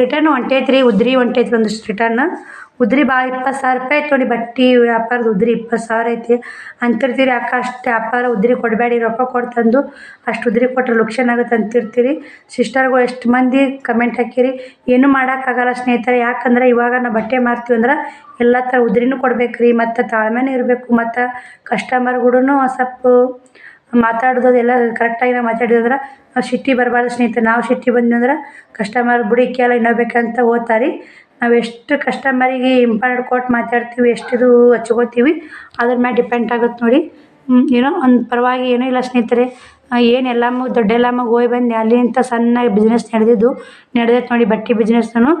ರಿಟರ್ನ್ ಹೊಂಟೈತ್ರಿ, ಉದ್ರಿ ಹೊಂಟೈತ್ರಿ ಒಂದಿಷ್ಟು ರಿಟರ್ನ್ ಉದ್ರಿ ಭಾಳ ಇಪ್ಪತ್ತು ಸಾವಿರ ರೂಪಾಯಿ ಆಯ್ತು ನೋಡಿ, ಬಟ್ಟೆ ವ್ಯಾಪಾರದ ಉದ್ರಿ ಇಪ್ಪತ್ತು ಸಾವಿರ ಐತಿ. ಅಂತಿರ್ತೀರಿ ಅಕ್ಕ ಅಷ್ಟು ವ್ಯಾಪಾರ ಉದ್ರಿ ಕೊಡಬೇಡಿ, ರೊಕ್ಕ ಕೊಟ್ಟು ತಂದು ಅಷ್ಟು ಉದ್ರಿ ಕೊಟ್ಟರೆ ಲುಕ್ಷನ್ ಆಗುತ್ತೆ ಅಂತಿರ್ತೀರಿ. ಸಿಸ್ಟರ್ಗಳು ಎಷ್ಟು ಮಂದಿ ಕಮೆಂಟ್ ಹಾಕಿರಿ. ಏನು ಮಾಡೋಕ್ಕಾಗಲ್ಲ ಸ್ನೇಹಿತರೆ, ಯಾಕಂದ್ರೆ ಇವಾಗ ನಾವು ಬಟ್ಟೆ ಮಾರ್ತೀವಿ ಅಂದ್ರೆ ಎಲ್ಲ ಥರ ಉದ್ರಿನೂ ಕೊಡ್ಬೇಕು ರೀ ಮತ್ತು ತಾಳ್ಮೆನೂ ಇರಬೇಕು, ಮತ್ತು ಕಸ್ಟಮರ್ಗಳೂ ಸ್ವಲ್ಪ ಮಾತಾಡೋದು ಎಲ್ಲ ಕರೆಕ್ಟಾಗಿ ನಾವು ಮಾತಾಡಿದ್ರೆ ನಾವು ಸಿಟ್ಟಿ ಬರಬಾರ್ದು ಸ್ನೇಹಿತರೆ. ನಾವು ಸಿಟ್ಟಿ ಅಂದ್ರೆ ಕಸ್ಟಮರ್ ಬುಡಿ ಕೇಳ ಇನ್ನೋಬೇಕಂತ ಓದ್ತಾರೆ. ನಾವು ಎಷ್ಟು ಕಸ್ಟಮರಿಗೆ ಇಂಪಾರ್ಟೆಂಟ್ ಕೊಟ್ಟು ಮಾತಾಡ್ತೀವಿ, ಎಷ್ಟಿದು ಹಚ್ಕೋತೀವಿ, ಅದ್ರ ಮ್ಯಾಲೆ ಡಿಪೆಂಡ್ ಆಗುತ್ತೆ ನೋಡಿ. ಏನೋ ಒಂದು ಪರವಾಗಿ ಏನೂ ಇಲ್ಲ ಸ್ನೇಹಿತರೆ. ಏನು ಎಲ್ಲಮ್ಮ ದೊಡ್ಡ ಎಲ್ಲಮ್ಮಗೆ ಹೋಗಿ ಬಂದು ಅಲ್ಲಿಂತ ಸಣ್ಣ ಬಿಸ್ನೆಸ್ ನಡೆದಿದ್ದು, ನಡೆದೈತೆ ನೋಡಿ ಬಟ್ಟೆ ಬಿಸ್ನೆಸ್ನು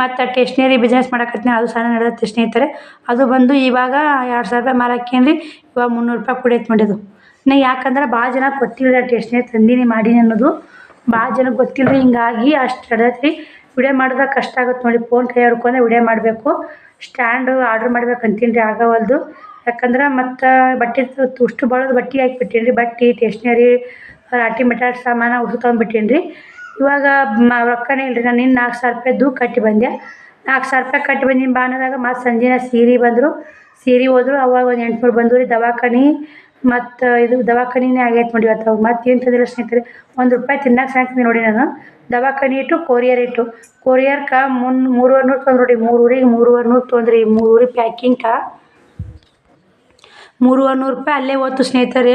ಮತ್ತು ಟೇಷ್ನರಿ ಬಿಸ್ನೆಸ್ ಮಾಡಕತ್ತೀನಿ, ಅದು ಸಣ್ಣ ನಡೆದೈತೆ ಸ್ನೇಹಿತರೆ. ಅದು ಬಂದು ಇವಾಗ ಎರಡು ಸಾವಿರ ರೂಪಾಯಿ ಮಾರಾಕೇನ್ರಿ ಇವಾಗ ಮುನ್ನೂರು ರೂಪಾಯಿ ಕುಡಿಯೈತೆ ನೋಡಿ ಅದು. ನಾ ಯಾಕಂದ್ರೆ ಭಾಳ ಜನ ಗೊತ್ತಿಲ್ಲ ಟೇಸ್ಟ್ನರಿ ತಂದೀನಿ ಮಾಡೀನಿ ಅನ್ನೋದು. ಭಾಳ ಜನಕ್ಕೆ ಗೊತ್ತಿಲ್ಲ ಹಿಂಗಾಗಿ ಅಷ್ಟು ನಡೆದೈತೆ ರೀ. ವಿಡಿಯೋ ಮಾಡಿದಾಗ ಕಷ್ಟ ಆಗುತ್ತೆ ನೋಡಿ ಫೋನ್ ಕೈ ಹಿಡ್ಕೊಂಡೆ ವಿಡಿಯೋ ಮಾಡಬೇಕು. ಸ್ಟ್ಯಾಂಡು ಆರ್ಡ್ರ್ ಮಾಡ್ಬೇಕು ಅಂತೀನಿ ರೀ ಆಗವಲ್ದು. ಯಾಕಂದ್ರೆ ಮತ್ತು ಬಟ್ಟೆ ತುಷ್ಟು ಬಳದು ಬಟ್ಟೆ ಹಾಕಿಬಿಟ್ಟೀನಿ ರೀ ಬಟ್ಟೆ ಟೇಷ್ನರಿ ರಾಟಿ ಮೆಟಲ್ ಸಾಮಾನು ಉಷ್ಟು ತೊಗೊಂಡ್ಬಿಟ್ಟೀನಿ ರೀ ಇವಾಗ ಮ ರೊಕ್ಕನೇ ಇಲ್ಲ ರೀ ನಾನು ಇನ್ನು ನಾಲ್ಕು ಸಾವಿರ ರೂಪಾಯಿದು ಕಟ್ಟಿ ಬಂದೆ. ನಾಲ್ಕು ಸಾವಿರ ರೂಪಾಯಿ ಕಟ್ಟಿ ಬಂದಿನ ಬಾನದಾಗ ಮತ್ತು ಸಂಜೆನ ಸೀರೆ ಬಂದರು. ಸೀರೆ ಹೋದ್ರು, ಅವಾಗ ಒಂದು ಎಂಟುನೂರು ಬಂದವು ರೀ ದವಾಖಾನೆ. ಮತ್ತು ಇದು ದವಾಖಾನಿನೇ ಆಗೈತೆ ನೋಡಿ ಇವತ್ತು. ಮತ್ತೆ ಏನು ತಂದಿಲ್ಲ ಸ್ನೇಹಿತರೆ, ಒಂದು ರೂಪಾಯಿ ತಿನ್ನಕ್ಕೆ ಸಾಕ್ತೀನಿ ನೋಡಿ ನಾನು. ದವಾಖಾನೆ ಇಟ್ಟು ಕೊರಿಯರ್ ಇಟ್ಟು. ಕೊರಿಯರ್ಗೆ ಮುನ್, ಮೂರುವರೆ ನೂರು ತೊಂದ್ರೆ ನೋಡಿ. ಮೂರು ಊರಿಗೆ ಮೂರುವರೆ ನೂರು ತೊಂದ್ರಿ ಮೂರು ಊರಿಗೆ ಪ್ಯಾಕಿಂಗ್ಗೆ ಮೂರುವರೆ ನೂರು ರೂಪಾಯಿ ಅಲ್ಲೇ ಹೊತ್ತು ಸ್ನೇಹಿತರೆ.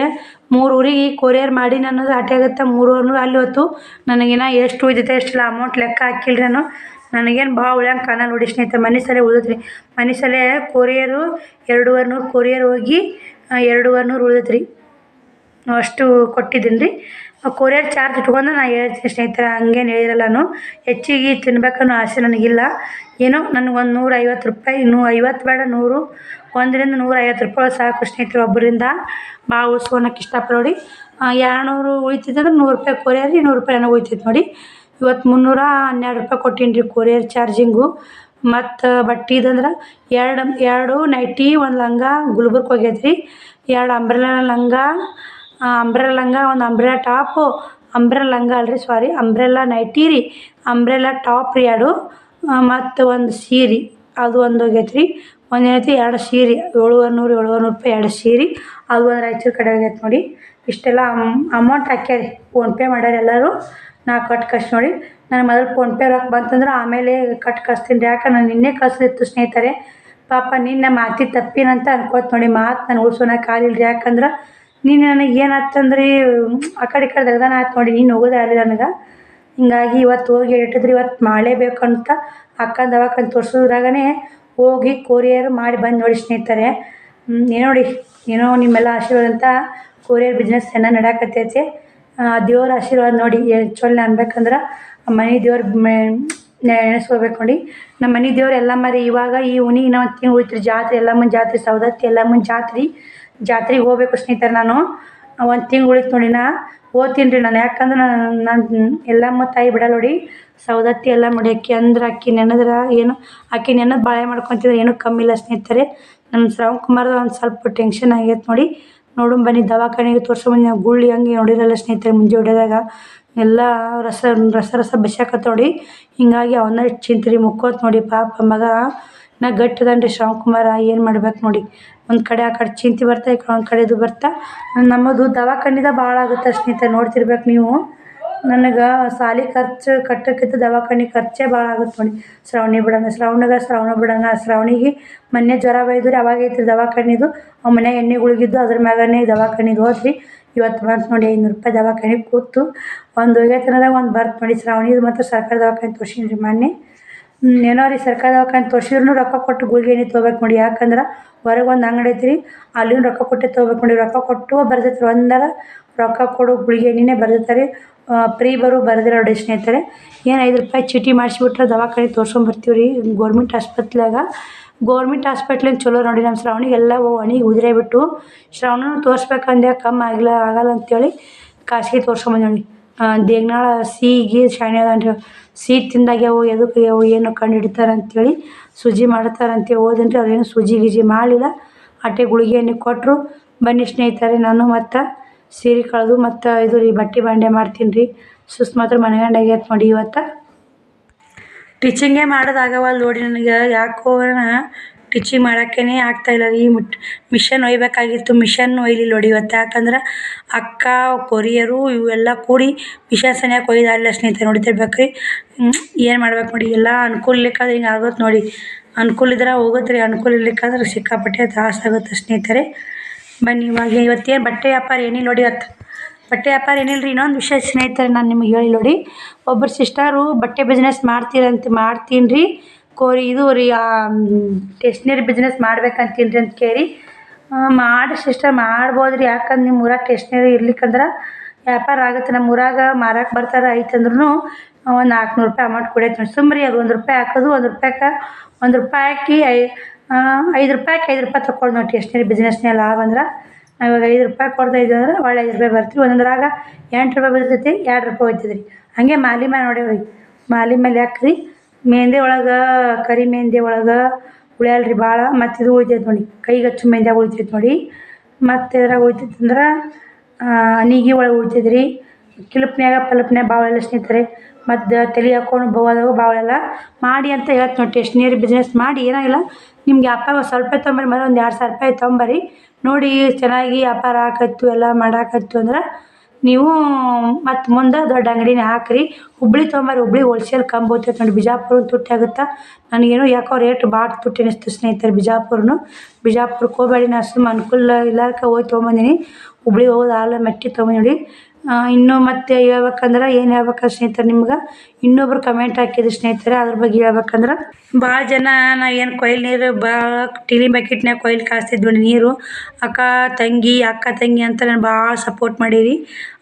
ಮೂರೂರಿಗೆ ಕೊರಿಯರ್ ಮಾಡಿ ಅನ್ನೋದು ಆಗುತ್ತೆ. ಮೂರುವರೆ ನೂರು ಅಲ್ಲಿ ಹೊತ್ತು ನನಗಿನ್ನ ಎಷ್ಟು ಉಳಿದೈತೆ ಎಷ್ಟೆಲ್ಲ ಅಮೌಂಟ್ ಲೆಕ್ಕ ಹಾಕಿಲ್ರಿ ನಾನು. ನನಗೇನು ಭಾಳ ಉಳ್ಯಂಗೆ ಕಾಣಲ್ಲ ನೋಡಿ ಸ್ನೇಹಿತರೆ. ಮನೆ ಸಲ ಉಳಿದೈತೆ ರೀ ಮನೆ ಕೊರಿಯರು ಎರಡೂವರೆ ನೂರು ಕೊರಿಯರ್ ಹೋಗಿ ಎರಡುವರೆ ನೂರು ಉಳಿದೈತೆ ರೀ ಅಷ್ಟು ಕೊಟ್ಟಿದ್ದೀನಿ ರೀ ಕೊರಿಯರ್ ಚಾರ್ಜ್ ಇಟ್ಕೊಂಡು ನಾ ಹೇಳ್ತೀನಿ ಸ್ನೇಹಿತರೆ, ಹಂಗೇನು ಹೇಳಿರಲ್ಲ ನಾನು. ಹೆಚ್ಚಿಗೆ ತಿನ್ಬೇಕನ್ನೋ ಆಸೆ ನನಗಿಲ್ಲ. ಏನೋ ನನಗೆ ಒಂದು ನೂರ ಐವತ್ತು ರೂಪಾಯಿ ನೂ ಐವತ್ತು ಬೇಡ, ನೂರು. ಒಂದರಿಂದ ನೂರ ಐವತ್ತು ರೂಪಾಯಿ ಸಾಕು ಸ್ನೇಹಿತರು ಒಬ್ಬರಿಂದ ಭಾಳ ಉಳ್ಸ್ಕೊಳಕ್ಕೆ ಇಷ್ಟಪಟ್ಟು ನೋಡಿ. ಎರಡುನೂರು ಅಂದ್ರೆ ನೂರು ರೂಪಾಯಿ ಕೊರಿಯರ್ ನೂರು ರೂಪಾಯಿ ಏನೋ ಉಳಿತೈತೆ ನೋಡಿ. ಇವತ್ತು ಮುನ್ನೂರ ಹನ್ನೆರಡು ರೂಪಾಯಿ ಕೊಟ್ಟೀನಿ ರೀ ಕೊರಿಯರ್ ಚಾರ್ಜಿಂಗು ಮತ್ತು ಬಟ್ಟೆ ಇದಂದ್ರೆ ಎರಡು ಎರಡು ನೈಟಿ, ಒಂದು ಲಂಗ, ಗುಲ್ಬರ್ಗ ಹೋಗೈತೆ ರೀ ಎರಡು ಅಂಬ್ರೆಲಾ ಲಂಗ ಅಂಬ್ರೆಲಾ ಲಂಗ ಒಂದು ಅಂಬ್ರೆಲಾ ಟಾಪು ಅಂಬ್ರೆಲಾ ಲಂಗ ಅಲ್ರಿ ಸಾರಿ ಅಂಬ್ರೆಲಾ ನೈಟಿ ರೀ, ಅಂಬ್ರೆಲಾ ಟಾಪ್ ರೀ ಎರಡು ಮತ್ತು ಒಂದು ಸೀರೆ, ಅದು ಒಂದು ಹೋಗೈತೆ ರೀ ಒಂದು ಏನೈತಿ ಎರಡು ಸೀರೆ, ಏಳುವರೆ ನೂರು ಏಳುವರೆ ನೂರು ರೂಪಾಯಿ ಎರಡು ಸೀರೆ, ಅದು ಒಂದು ರಾಯಚೂರು ಕಡೆ ಹೋಗೈತೆ ನೋಡಿ, ಇಷ್ಟೆಲ್ಲ ಅಮೌಂಟ್ ಹಾಕ್ಯಾರಿ ಫೋನ್ಪೇ ಮಾಡ್ಯಾರ ಎಲ್ಲರೂ, ನಾ ಕಟ್ ಕಳ್ಸಿ ನೋಡಿ, ನಾನು ಮೊದಲು ಫೋನ್ಪೇ ರೊಕ್ಕ ಬಂತಂದ್ರೆ ಆಮೇಲೆ ಕಟ್ ಕಳಿಸ್ತೀನಿ ಯಾಕೆ ನಾನು ನಿನ್ನೆ ಕಳ್ಸಿತ್ತು ಸ್ನೇಹಿತರೆ, ಪಾಪ ನಿನ್ನ ಮಾತಿ ತಪ್ಪಿನಂತ ಅನ್ಕೋತ ನೋಡಿ, ಮಾತು ನಾನು ಉಳ್ಸೋಣ ರೀ ಯಾಕಂದ್ರೆ ನೀನು ನನಗೆ ಏನಾಯ್ತಂದ್ರೆ ಆ ಕಡೆ ಈ ಕಡೆ ತೆಗ್ದಾನ ಆಯ್ತು ನೋಡಿ, ನೀನು ಹೋಗೋದೇ ಆಗಲಿಲ್ಲ ನನಗೆ. ಹಿಂಗಾಗಿ ಇವತ್ತು ಹೋಗಿ ಇಟ್ಟಿದ್ರಿ ಇವತ್ತು ಮಾಡಲೇಬೇಕು ಅಂತ ಅಕ್ಕನ ದವಾಖಾನೆ ತೋರ್ಸೋದ್ರಾಗನೇ ಹೋಗಿ ಕೊರಿಯರ್ ಮಾಡಿ ಬಂದು ನೋಡಿ ಸ್ನೇಹಿತರೆ. ಏನೋ ನೋಡಿ ಏನೋ ನಿಮ್ಮೆಲ್ಲ ಆಶೀರ್ವಾದ ಅಂತ ಕೊರಿಯರ್ ಬಿಸ್ನೆಸ್ ಚೆನ್ನಾಗಿ ನಡ್ಯಾಕತ್ತೈತೆ. ದೇವ್ರ ಆಶೀರ್ವಾದ ನೋಡಿ ಚೊಲ್ಲೆ ಅನ್ಬೇಕಂದ್ರೆ ಮನೆ ದೇವ್ರ ನೆನೆಸ್ಕೋಬೇಕು ನೋಡಿ. ನಮ್ಮ ಮನೆ ದೇವ್ರು ಎಲ್ಲ ಮರಿ, ಇವಾಗ ಈ ಉನಿ ಇನ್ನೊಂದು ತಿಂಗಳು ಉಳಿತ್ರಿ, ಜಾತ್ರೆ ಎಲ್ಲಮ್ಮನ ಜಾತ್ರೆ ಸೌದತ್ತಿ ಎಲ್ಲಮ್ಮನ ಜಾತ್ರೆ. ಜಾತ್ರೆಗೆ ಹೋಗ್ಬೇಕು ಸ್ನೇಹಿತರೆ ನಾನು. ಒಂದು ತಿಂಗಳು ಉಳಿತು ನೋಡಿ ನಾ. ಹೋಗ್ತೀನಿ ರೀ ನಾನು. ಯಾಕಂದ್ರೆ ನಾನು ನಾನು ಮತ್ತು ತಾಯಿ ಬಿಡಲ್ಲ ನೋಡಿ. ಸೌದತ್ತಿ ಎಲ್ಲ ನೋಡಿ ಅಕ್ಕಿ ಅಂದ್ರೆ ಅಕ್ಕಿ ನೆನೆದ್ರೆ ಏನು ಅಕ್ಕಿ ನೆನೆದು ಬಾಳೆ ಮಾಡ್ಕೊತಿದ್ರೆ ಏನೂ ಕಮ್ಮಿ ಇಲ್ಲ ಸ್ನೇಹಿತರೆ. ನಮ್ಮ ಶ್ರವಣ್ ಕುಮಾರ್ದು ಒಂದು ಸ್ವಲ್ಪ ಟೆನ್ಷನ್ ಆಗೈತೆ ನೋಡಿ. ನೋಡು ಬನ್ನಿ, ದವಾಖಾನೆಗೆ ತೋರ್ಸ್ಕೊಂಬಂದು ಗುಳ್ಳಿ ಹಂಗೆ ನೋಡಿರಲ್ಲ ಸ್ನೇಹಿತರೆ ಮುಂಜೆ ಹೊಡೆದಾಗ ಎಲ್ಲ ರಸ ರಸ ರಸ ಬೆಸಾಕತ್ತ ನೋಡಿ. ಹಿಂಗಾಗಿ ಅವನ್ನ ಚಿಂತ್ರಿ ಮುಕ್ಕೋತ್ ನೋಡಿ ಪಾಪ ಮಗ. ನಾ ಗಟ್ಟಿದನ್ರಿ ಶ್ರವಣ್ ಶ್ರವಣ್ ಏನು ಮಾಡ್ಬೇಕು ನೋಡಿ. ಒಂದು ಕಡೆ ಆ ಕಡೆ ಚಿಂತೆ ಬರ್ತಾ, ಈ ಕಡೆ ಒಂದು ಕಡೆದು ಬರ್ತಾ. ನಮ್ಮದು ದವಾಖಾನಿದ ಭಾಳ ಆಗುತ್ತೆ ಸ್ನೇಹಿತರೆ ನೋಡ್ತಿರ್ಬೇಕು ನೀವು. ನನಗೆ ಸಾಲಿ ಖರ್ಚು ಕಟ್ಟೋಕ್ಕಿಂತ ದವಾಖಾನೆ ಖರ್ಚೇ ಭಾಳ ಆಗುತ್ತೆ ನೋಡಿ. ಶ್ರಾವಣಿ ಬಿಡೋಣ, ಶ್ರಾವಣಗ ಶ್ರಾವಣ ಬಿಡೋಣ, ಶ್ರಾವಣಿಗೆ ಮೊನ್ನೆ ಜ್ವರ ಬೈದ್ರಿ ಅವಾಗ ಐತ್ರಿ ದವಾಖಾನಿದು? ಅವ್ನ ಮನೆ ಎಣ್ಣೆ ಗುಳಿಗಿದ್ದು, ಅದ್ರ ಮ್ಯಾಗನೇ ದವಾಖಾನಿದು ಹೋದ್ರಿ ಇವತ್ತು ಬಂತು ನೋಡಿ ಐನೂರು ರೂಪಾಯಿ ದವಾಖಾನೆಗೆ ಕೂತು. ಒಂದು ಹೋಗೈತನದಾಗ ಒಂದು ಬರ್ತು ನೋಡಿ ಶ್ರಾವಣಿದು ಮತ್ತು ಸರ್ಕಾರಿ ದವಾಖಾನೆ ತೋರ್ಸೀನಿ ರೀ ಮೊನ್ನೆ. ಏನೋ ರೀ ಸರ್ಕಾರಿ ದವಾಖಾನೆ ತೋರಿಸಿದ್ರು ರೊಕ್ಕ ಕೊಟ್ಟು ಗುಳಿಗೆ ತೊಗೋಬೇಕು ನೋಡಿ. ಯಾಕಂದ್ರೆ ಹೊರಗೆ ಒಂದು ಅಂಗಡಿ ಐತ್ರಿ, ಅಲ್ಲಿನೂ ರೊಕ್ಕ ಕೊಟ್ಟೆ ತೊಗೋಬೇಕು ನೋಡಿ. ರೊಕ್ಕ ಕೊಟ್ಟು ಬರ್ತೈತೆ ರೀ ಒಂದರ ರೊಕ್ಕ ಕೊಡು, ಗುಳಿಗೆ ಎಣ್ಣೆನೇ ಬರ್ದಿರ್ತಾರೆ ಫ್ರೀ ಬರೋ, ಬರೆದಿರೋ ನೋಡಿ ಸ್ನೇಹಿತರೆ. ಏನು ಐದು ರೂಪಾಯಿ ಚೀಟಿ ಮಾಡಿಸ್ಬಿಟ್ರೆ ದವಾಖಾನೆ ತೋರ್ಸ್ಕೊಂಬರ್ತೀವಿ ರೀ ಗೌರ್ಮೆಂಟ್ ಆಸ್ಪತ್ರೆಯಾಗ ಗೌರ್ಮೆಂಟ್ ಆಸ್ಪೆಟ್ಲಿಂದ ಚಲೋ ನೋಡಿ ನಮ್ಮ ಶ್ರಾವಣಿಗೆಲ್ಲ ಒಣಗಿ ಉದುರೇ ಬಿಟ್ಟು, ಶ್ರಾವಣನೂ ತೋರಿಸ್ಬೇಕಂದೆ ಕಮ್ಮಿ ಆಗಿಲ್ಲ ಆಗಲ್ಲ ಅಂತೇಳಿ ಖಾಸಗಿ ತೋರ್ಸ್ಕೊಂಬಂದೇವಿ ದೇಗ್ನಾಳ ಸಿಹಿಗೆ ಶಾಣೆ ಅದಾನ್ರಿ ಸಿ ತಿಂದಾಗ್ಯಾವು ಎದಕ್ಕಾಗ್ಯಾವು ಏನೋ ಕಂಡು ಹಿಡಿತಾರೆ ಅಂಥೇಳಿ ಸುಜಿ ಅಂತ ಹೋದನ್ರಿ ಅವ್ರೇನು ಸುಜಿ ಗಿಜಿ ಮಾಡಲಿಲ್ಲ. ಅಟ್ಟೆ ಗುಳಿಗೆ ಎಣ್ಣೆ ಕೊಟ್ಟರು ಬನ್ನಿ ಸ್ನೇಹಿತರೆ, ನಾನು ಮತ್ತು ಸೀರೆ ಕಳೆದು ಮತ್ತು ಇದು ರೀ ಬಟ್ಟೆ ಬಂಡೆ ಮಾಡ್ತೀನಿ ರೀ. ಸುಸ್ತು ಮಾತ್ರ ಮನೆಗಂಡಾಗೈತೆ ನೋಡಿ ಇವತ್ತು. ಟೀಚಿಂಗೇ ಮಾಡೋದಾಗವಲ್ಲ ನೋಡಿ ನನಗೆ. ಯಾಕೋ ಟೀಚಿಂಗ್ ಮಾಡೋಕ್ಕೇ ಆಗ್ತಾಯಿಲ್ಲ ರೀ ಮುಟ್, ಮಿಷನ್ ಒಯ್ಬೇಕಾಗಿತ್ತು. ಮಿಷನ್ ಒಯ್ಲಿಲ್ಲ ನೋಡಿ ಇವತ್ತು. ಯಾಕಂದ್ರೆ ಅಕ್ಕ, ಕೊರಿಯರು ಇವೆಲ್ಲ ಕೂಡಿ ಮಿಷನ್ ಸನಿಯಾಕೆ ಒಯ್ದಾರಿಲ್ಲ ಸ್ನೇಹಿತರೆ ನೋಡ್ತಿರ್ಬೇಕು ರೀ ಏನು ಮಾಡ್ಬೇಕು ನೋಡಿ. ಎಲ್ಲ ಅನುಕೂಲ ಇರ್ಲಿಕ್ಕಾದ್ರೆ ಹಿಂಗೆ ಆಗುತ್ತೆ ನೋಡಿ. ಅನುಕೂಲ ಇದ್ರೆ ಹೋಗುತ್ತೆ ರೀ ಅನುಕೂಲ ಇರ್ಲಿಕ್ಕಾದ್ರೆ ಸಿಕ್ಕಾಪಟ್ಟೆ ಆಗುತ್ತೆ ಸ್ನೇಹಿತರೆ. ಬನ್ನಿ, ಇವಾಗ ಇವತ್ತೇನು ಬಟ್ಟೆ ವ್ಯಾಪಾರ ಏನಿಲ್ಲ ನೋಡಿ ಇವತ್ತು. ಬಟ್ಟೆ ವ್ಯಾಪಾರ ಏನಿಲ್ಲ ರೀ ಇನ್ನೊಂದು ವಿಷಯ ಸ್ನೇಹಿತರೆ ನಾನು ನಿಮಗೆ ಹೇಳಿ ನೋಡಿ. ಒಬ್ಬರು ಸಿಸ್ಟರು ಬಟ್ಟೆ ಬಿಸ್ನೆಸ್ ಮಾಡ್ತೀರಂತ ಮಾಡ್ತೀನಿ ರೀ ಕೋರಿ, ಇದು ರೀ ಟೆಸ್ಟ್ನರಿ ಬಿಸ್ನೆಸ್ ಮಾಡ್ಬೇಕಂತೀನಿ ಅಂತ ಕೇಳಿ ಮಾಡಿ ಸಿಸ್ಟರ್ ಮಾಡ್ಬೋದು ರೀ, ಯಾಕಂದ್ರೆ ನಿಮ್ಮ ಊರಾಗ ಟೆಸ್ಟ್ನರಿ ಇರ್ಲಿಕ್ಕಂದ್ರೆ ವ್ಯಾಪಾರ ಆಗುತ್ತೆ. ನಮ್ಮ ಊರಾಗ ಮಾರಕ್ಕೆ ಬರ್ತಾರೆ ಐತಂದ್ರೂ ಒಂದು ನಾಲ್ಕುನೂರು ರೂಪಾಯಿ ಅಮೌಂಟ್ ಕೊಡೈತೆ ನೋಡಿ. ಸುಮ್ಮನೆ ಅದು ಒಂದು ರೂಪಾಯಿ ಹಾಕೋದು, ಒಂದು ರೂಪಾಯಿಗೆ ಒಂದು ರೂಪಾಯಿ ಹಾಕಿ ಐ ಐದು ರೂಪಾಯ್ಗೆ ಐದು ರೂಪಾಯಿ ತೊಗೊಂಡು ನೋಡಿ ಟೆಸ್ಟ್ನರಿ ಬಿಸ್ನೆಸ್ನೇ ಲಾಭ ಅಂದ್ರೆ. ನಾವು ಇವಾಗ ಐದು ರೂಪಾಯಿ ಕೊಡ್ತಾ ಇದ್ದೀವಿ ಅಂದ್ರೆ ಒಳ್ಳೆ ಐದು ರೂಪಾಯಿ ಬರ್ತೀವಿ ಒಂದೊಂದ್ರಾಗ ಎಂಟು ರೂಪಾಯಿ ಬರ್ತೈತಿ, ಎರಡು ರೂಪಾಯಿ ಹೋಯ್ತದೆ ರೀ. ಹಾಗೆ ಮಾಲಿ ಮೇಲೆ ನೋಡಿ ಮಾಲಿ ಮೇಲೆ ಹಾಕ್ರಿ ಮೆಹಂದಿ ಒಳಗೆ, ಕರಿ ಮೆಹಂದಿ ಒಳಗೆ ಉಳಿಯಲ್ಲ ರೀ ಭಾಳ ಮತ್ತು ಇದು ಉಳಿತೈತೆ ನೋಡಿ, ಕೈಗೆ ಹಚ್ಚು ಮೆಹಂದ್ಯಾಗ ಉಳಿತೈತೆ ನೋಡಿ. ಮತ್ತು ಇದ್ರಾಗ ಉಳಿತೈತೆ ಅಂದ್ರೆ ನೀಗಿ ಒಳಗೆ ಉಳಿತೈತೆ ರೀ ಕಿಲುಪ್ನ್ಯಾಗ, ಪಲಪ್ನ್ಯಾಗ ಎಲ್ಲ ಸ್ನೇಹಿತರೆ, ಮತ್ತು ತಲೆ ಹಾಕೊಂಡು ಬವ್ ಭಾಳ ಎಲ್ಲ. ಮಾಡಿ ಅಂತ ಹೇಳ್ತು ನೋಡಿ ಟೆಸ್ಟ್ನರಿ ಬಿಸ್ನೆಸ್ ಮಾಡಿ ಏನಾಗಿಲ್ಲ. ನಿಮ್ಗೆ ವ್ಯಾಪಾರ ಸ್ವಲ್ಪ ತೊಂಬರಿ ಮೇಲೆ ಒಂದು ಎರಡು ಸಾವಿರ ರೂಪಾಯಿ ತೊಂಬರಿ. ನೋಡಿ, ಚೆನ್ನಾಗಿ ವ್ಯಾಪಾರ ಆಕತ್ತು ಎಲ್ಲ ಮಾಡಾಕತ್ತು ಅಂದ್ರೆ ನೀವು ಮತ್ತು ಮುಂದೆ ದೊಡ್ಡ ಅಂಗಡಿನೇ ಹಾಕಿರಿ. ಹುಬ್ಳಿ ತೊಗೊಂಬರ್ರಿ ಹುಬ್ಳಿ ಹೋಲ್ಸೇಲ್ ಕಂಬ ಹೋಗ್ತೈತೆ ನೋಡಿ ಬಿಜಾಪುರ ತುಟ್ಟಿ ಆಗುತ್ತೆ? ನನಗೇನೋ ಯಾಕೋ ರೇಟ್ ಭಾಳ ತುಟ್ಟಿ ಅನಿಸ್ತು ಸ್ನೇಹಿತರೆ ಬಿಜಾಪುರನು. ಬಿಜಾಪುರಕ್ಕೆ ಹೋಗಬೇಡಿ, ನಾ ಸುಮ್ಮ ಅನುಕೂಲ ಇಲ್ಲಾರ್ಕ ಹೋಗಿ ತೊಗೊಂಬಂದೀನಿ. ಹುಬ್ಳಿ ಹೋಗೋದು ಆಗಲ್ಲ ಮೆಟ್ಟಿ ತೊಗೊಂಡು ನೋಡಿ ಇನ್ನೂ ಮತ್ತೆ ಹೇಳ್ಬೇಕಂದ್ರೆ ಏನು ಹೇಳ್ಬೇಕು ಸ್ನೇಹಿತರೆ ನಿಮ್ಗೆ? ಇನ್ನೊಬ್ರು ಕಮೆಂಟ್ ಹಾಕಿದ್ರು ಸ್ನೇಹಿತರೆ, ಅದ್ರ ಬಗ್ಗೆ ಹೇಳ್ಬೇಕಂದ್ರೆ ಭಾಳ ಜನ ನಾ ಏನು ಕೊಯ್ಲು ನೀರು ಭಾಳ ಟಿಲಿ ಬಕೆಟ್ನ್ಯಾಗ ಕೊಯ್ಲು ಕಾಸ್ತಿದ್ವಿ ನೀರು. ಅಕ್ಕ, ತಂಗಿ ಅಕ್ಕ, ತಂಗಿ ಅಂತ ನಾನು ಭಾಳ ಸಪೋರ್ಟ್ ಮಾಡೀರಿ.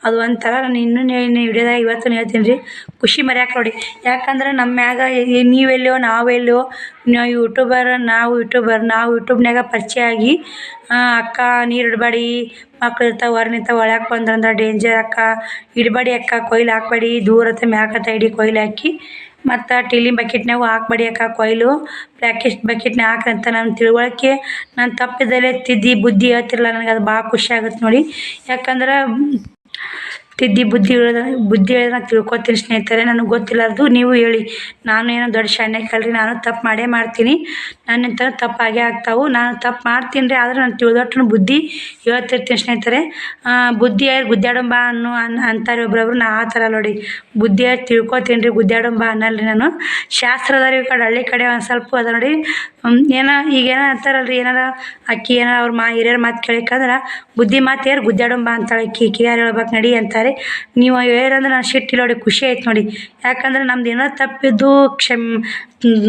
ಅದು ಒಂಥರ ನಾನು ಇನ್ನೂ ಏನು ವಿಡಿಯೋದಾಗ ಇವತ್ತು ಹೇಳ್ತೀನಿ ರೀ ಖುಷಿ ಮರ್ಯಾಕೆ ನೋಡಿ. ಯಾಕಂದ್ರೆ ನಮ್ಮ ಮ್ಯಾಗ ನೀವೆಲ್ಲೋ, ನಾವೆಲ್ಲೋ ನಾವು ಯೂಟ್ಯೂಬರ್ ನಾವು ಯೂಟ್ಯೂಬರ್, ನಾವು ಯೂಟ್ಯೂಬ್ನ್ಯಾಗ ಪರಿಚಯ ಆಗಿ ಅಕ್ಕ, ನೀರು ಇಡಬೇಡಿ ಮಕ್ಳು ಇರ್ತಾವೆ ಹೊರ ನಿಂತಾವೆ ಒಳಗೆ ಬಂದ್ರಂದ್ರೆ ಡೇಂಜರ್ ಅಕ್ಕ, ಇಡಬೇಡಿ ಅಕ್ಕ, ಕೊಯ್ಲು ಹಾಕ್ಬೇಡಿ, ದೂರ ಹತ್ತ ಮ್ಯಾಕತ್ತ ಇಡಿ ಕೊಯ್ಲು ಹಾಕಿ, ಮತ್ತು ಟಿಲಿ ಬಕೆಟ್ನಾಗೂ ಹಾಕ್ಬೇಡಿ ಅಕ್ಕ, ಕೊಯ್ಲು ಪ್ಲಾಕಿಸ್ಟ್ ಬಕೆಟ್ನಾಗ ಹಾಕ್ರಿ ಅಂತ ನನ್ನ ತಿಳುವಳಿಕೆ. ನಾನು ತಪ್ಪಿದಲ್ಲೇ ತಿದ್ದಿ, ಬುದ್ಧಿ ಹೇಳ್ತಿರಲ್ಲ ನನಗೆ ಅದು ಭಾಳ ಖುಷಿ ಆಗುತ್ತೆ ನೋಡಿ. ಯಾಕಂದ್ರೆ ತಿದ್ದಿ ಬುದ್ಧಿ ಹೇಳಿದ ಬುದ್ಧಿ ಹೇಳಿದ್ರೆ ನಾನು ತಿಳ್ಕೊತೀನಿ ಸ್ನೇಹಿತರೆ, ನನಗೆ ಗೊತ್ತಿಲ್ಲಾರ್ದು, ನೀವು ಹೇಳಿ. ನಾನು ಏನೋ ದೊಡ್ಡ ಶಾಣ್ಯಕಲ್ರಿ ನಾನು ತಪ್ಪು ಮಾಡೇ ಮಾಡ್ತೀನಿ. ನನ್ನಿಂದ ತಪ್ಪು ಆಗೇ ಆಗ್ತಾವೆ. ನಾನು ತಪ್ಪು ಮಾಡ್ತೀನಿ ರೀ, ಆದ್ರೆ ನಾನು ತಿಳಿದೊಟ್ಟು ಬುದ್ಧಿ ಹೇಳ್ತಿರ್ತೀನಿ ಸ್ನೇಹಿತರೆ. ಬುದ್ಧಿ ಹೇಳಿ, ಗುದ್ದಾಡಂಬ ಅನ್ನೋ ಅನ್ ಅಂತಾರೆ ಒಬ್ರೊಬ್ರು, ನಾ ಆ ಥರ ನೋಡಿ. ಬುದ್ಧಿ ಹೇಳಿ, ತಿಳ್ಕೊತೀನಿ ರೀ, ಗುದ್ದಾಡಂಬ ಅನ್ನಲ್ಲ ರೀ ನಾನು. ಶಾಸ್ತ್ರ ಅದ ರೀ, ಈ ಕಡೆ ಹಳ್ಳಿ ಕಡೆ ಒಂದು ಸ್ವಲ್ಪ ಅದ ನೋಡಿ. ಏನೋ ಈಗ ಏನೋ ಅಂತಾರಲ್ಲ ರೀ ಏನಾರ ಅಕ್ಕಿ ಏನಾರ ಅವ್ರ ಮಾ ಹಿರಿಯರ ಮಾತು ಕೇಳಿಕಂದ್ರೆ ಬುದ್ಧಿ ಮಾತು ಯಾರು ಗುದ್ದಾಡಂಬ ಅಂತಾಳೆ ಅಕ್ಕಿ ಯಾರು ಹೇಳ್ಬೇಕು ನಡಿ ಅಂತಾರೆ. ನೀವು ಹೇಳ್ರಂದ್ರೆ ನಾನು ಸಿಟ್ಟಿಲ್ಲ ನೋಡಿ ಖುಷಿ ಆಯ್ತು ನೋಡಿ. ಯಾಕಂದ್ರೆ ನಮ್ದು ಏನೋ ತಪ್ಪಿದ್ದು, ಕ್ಷಮ್,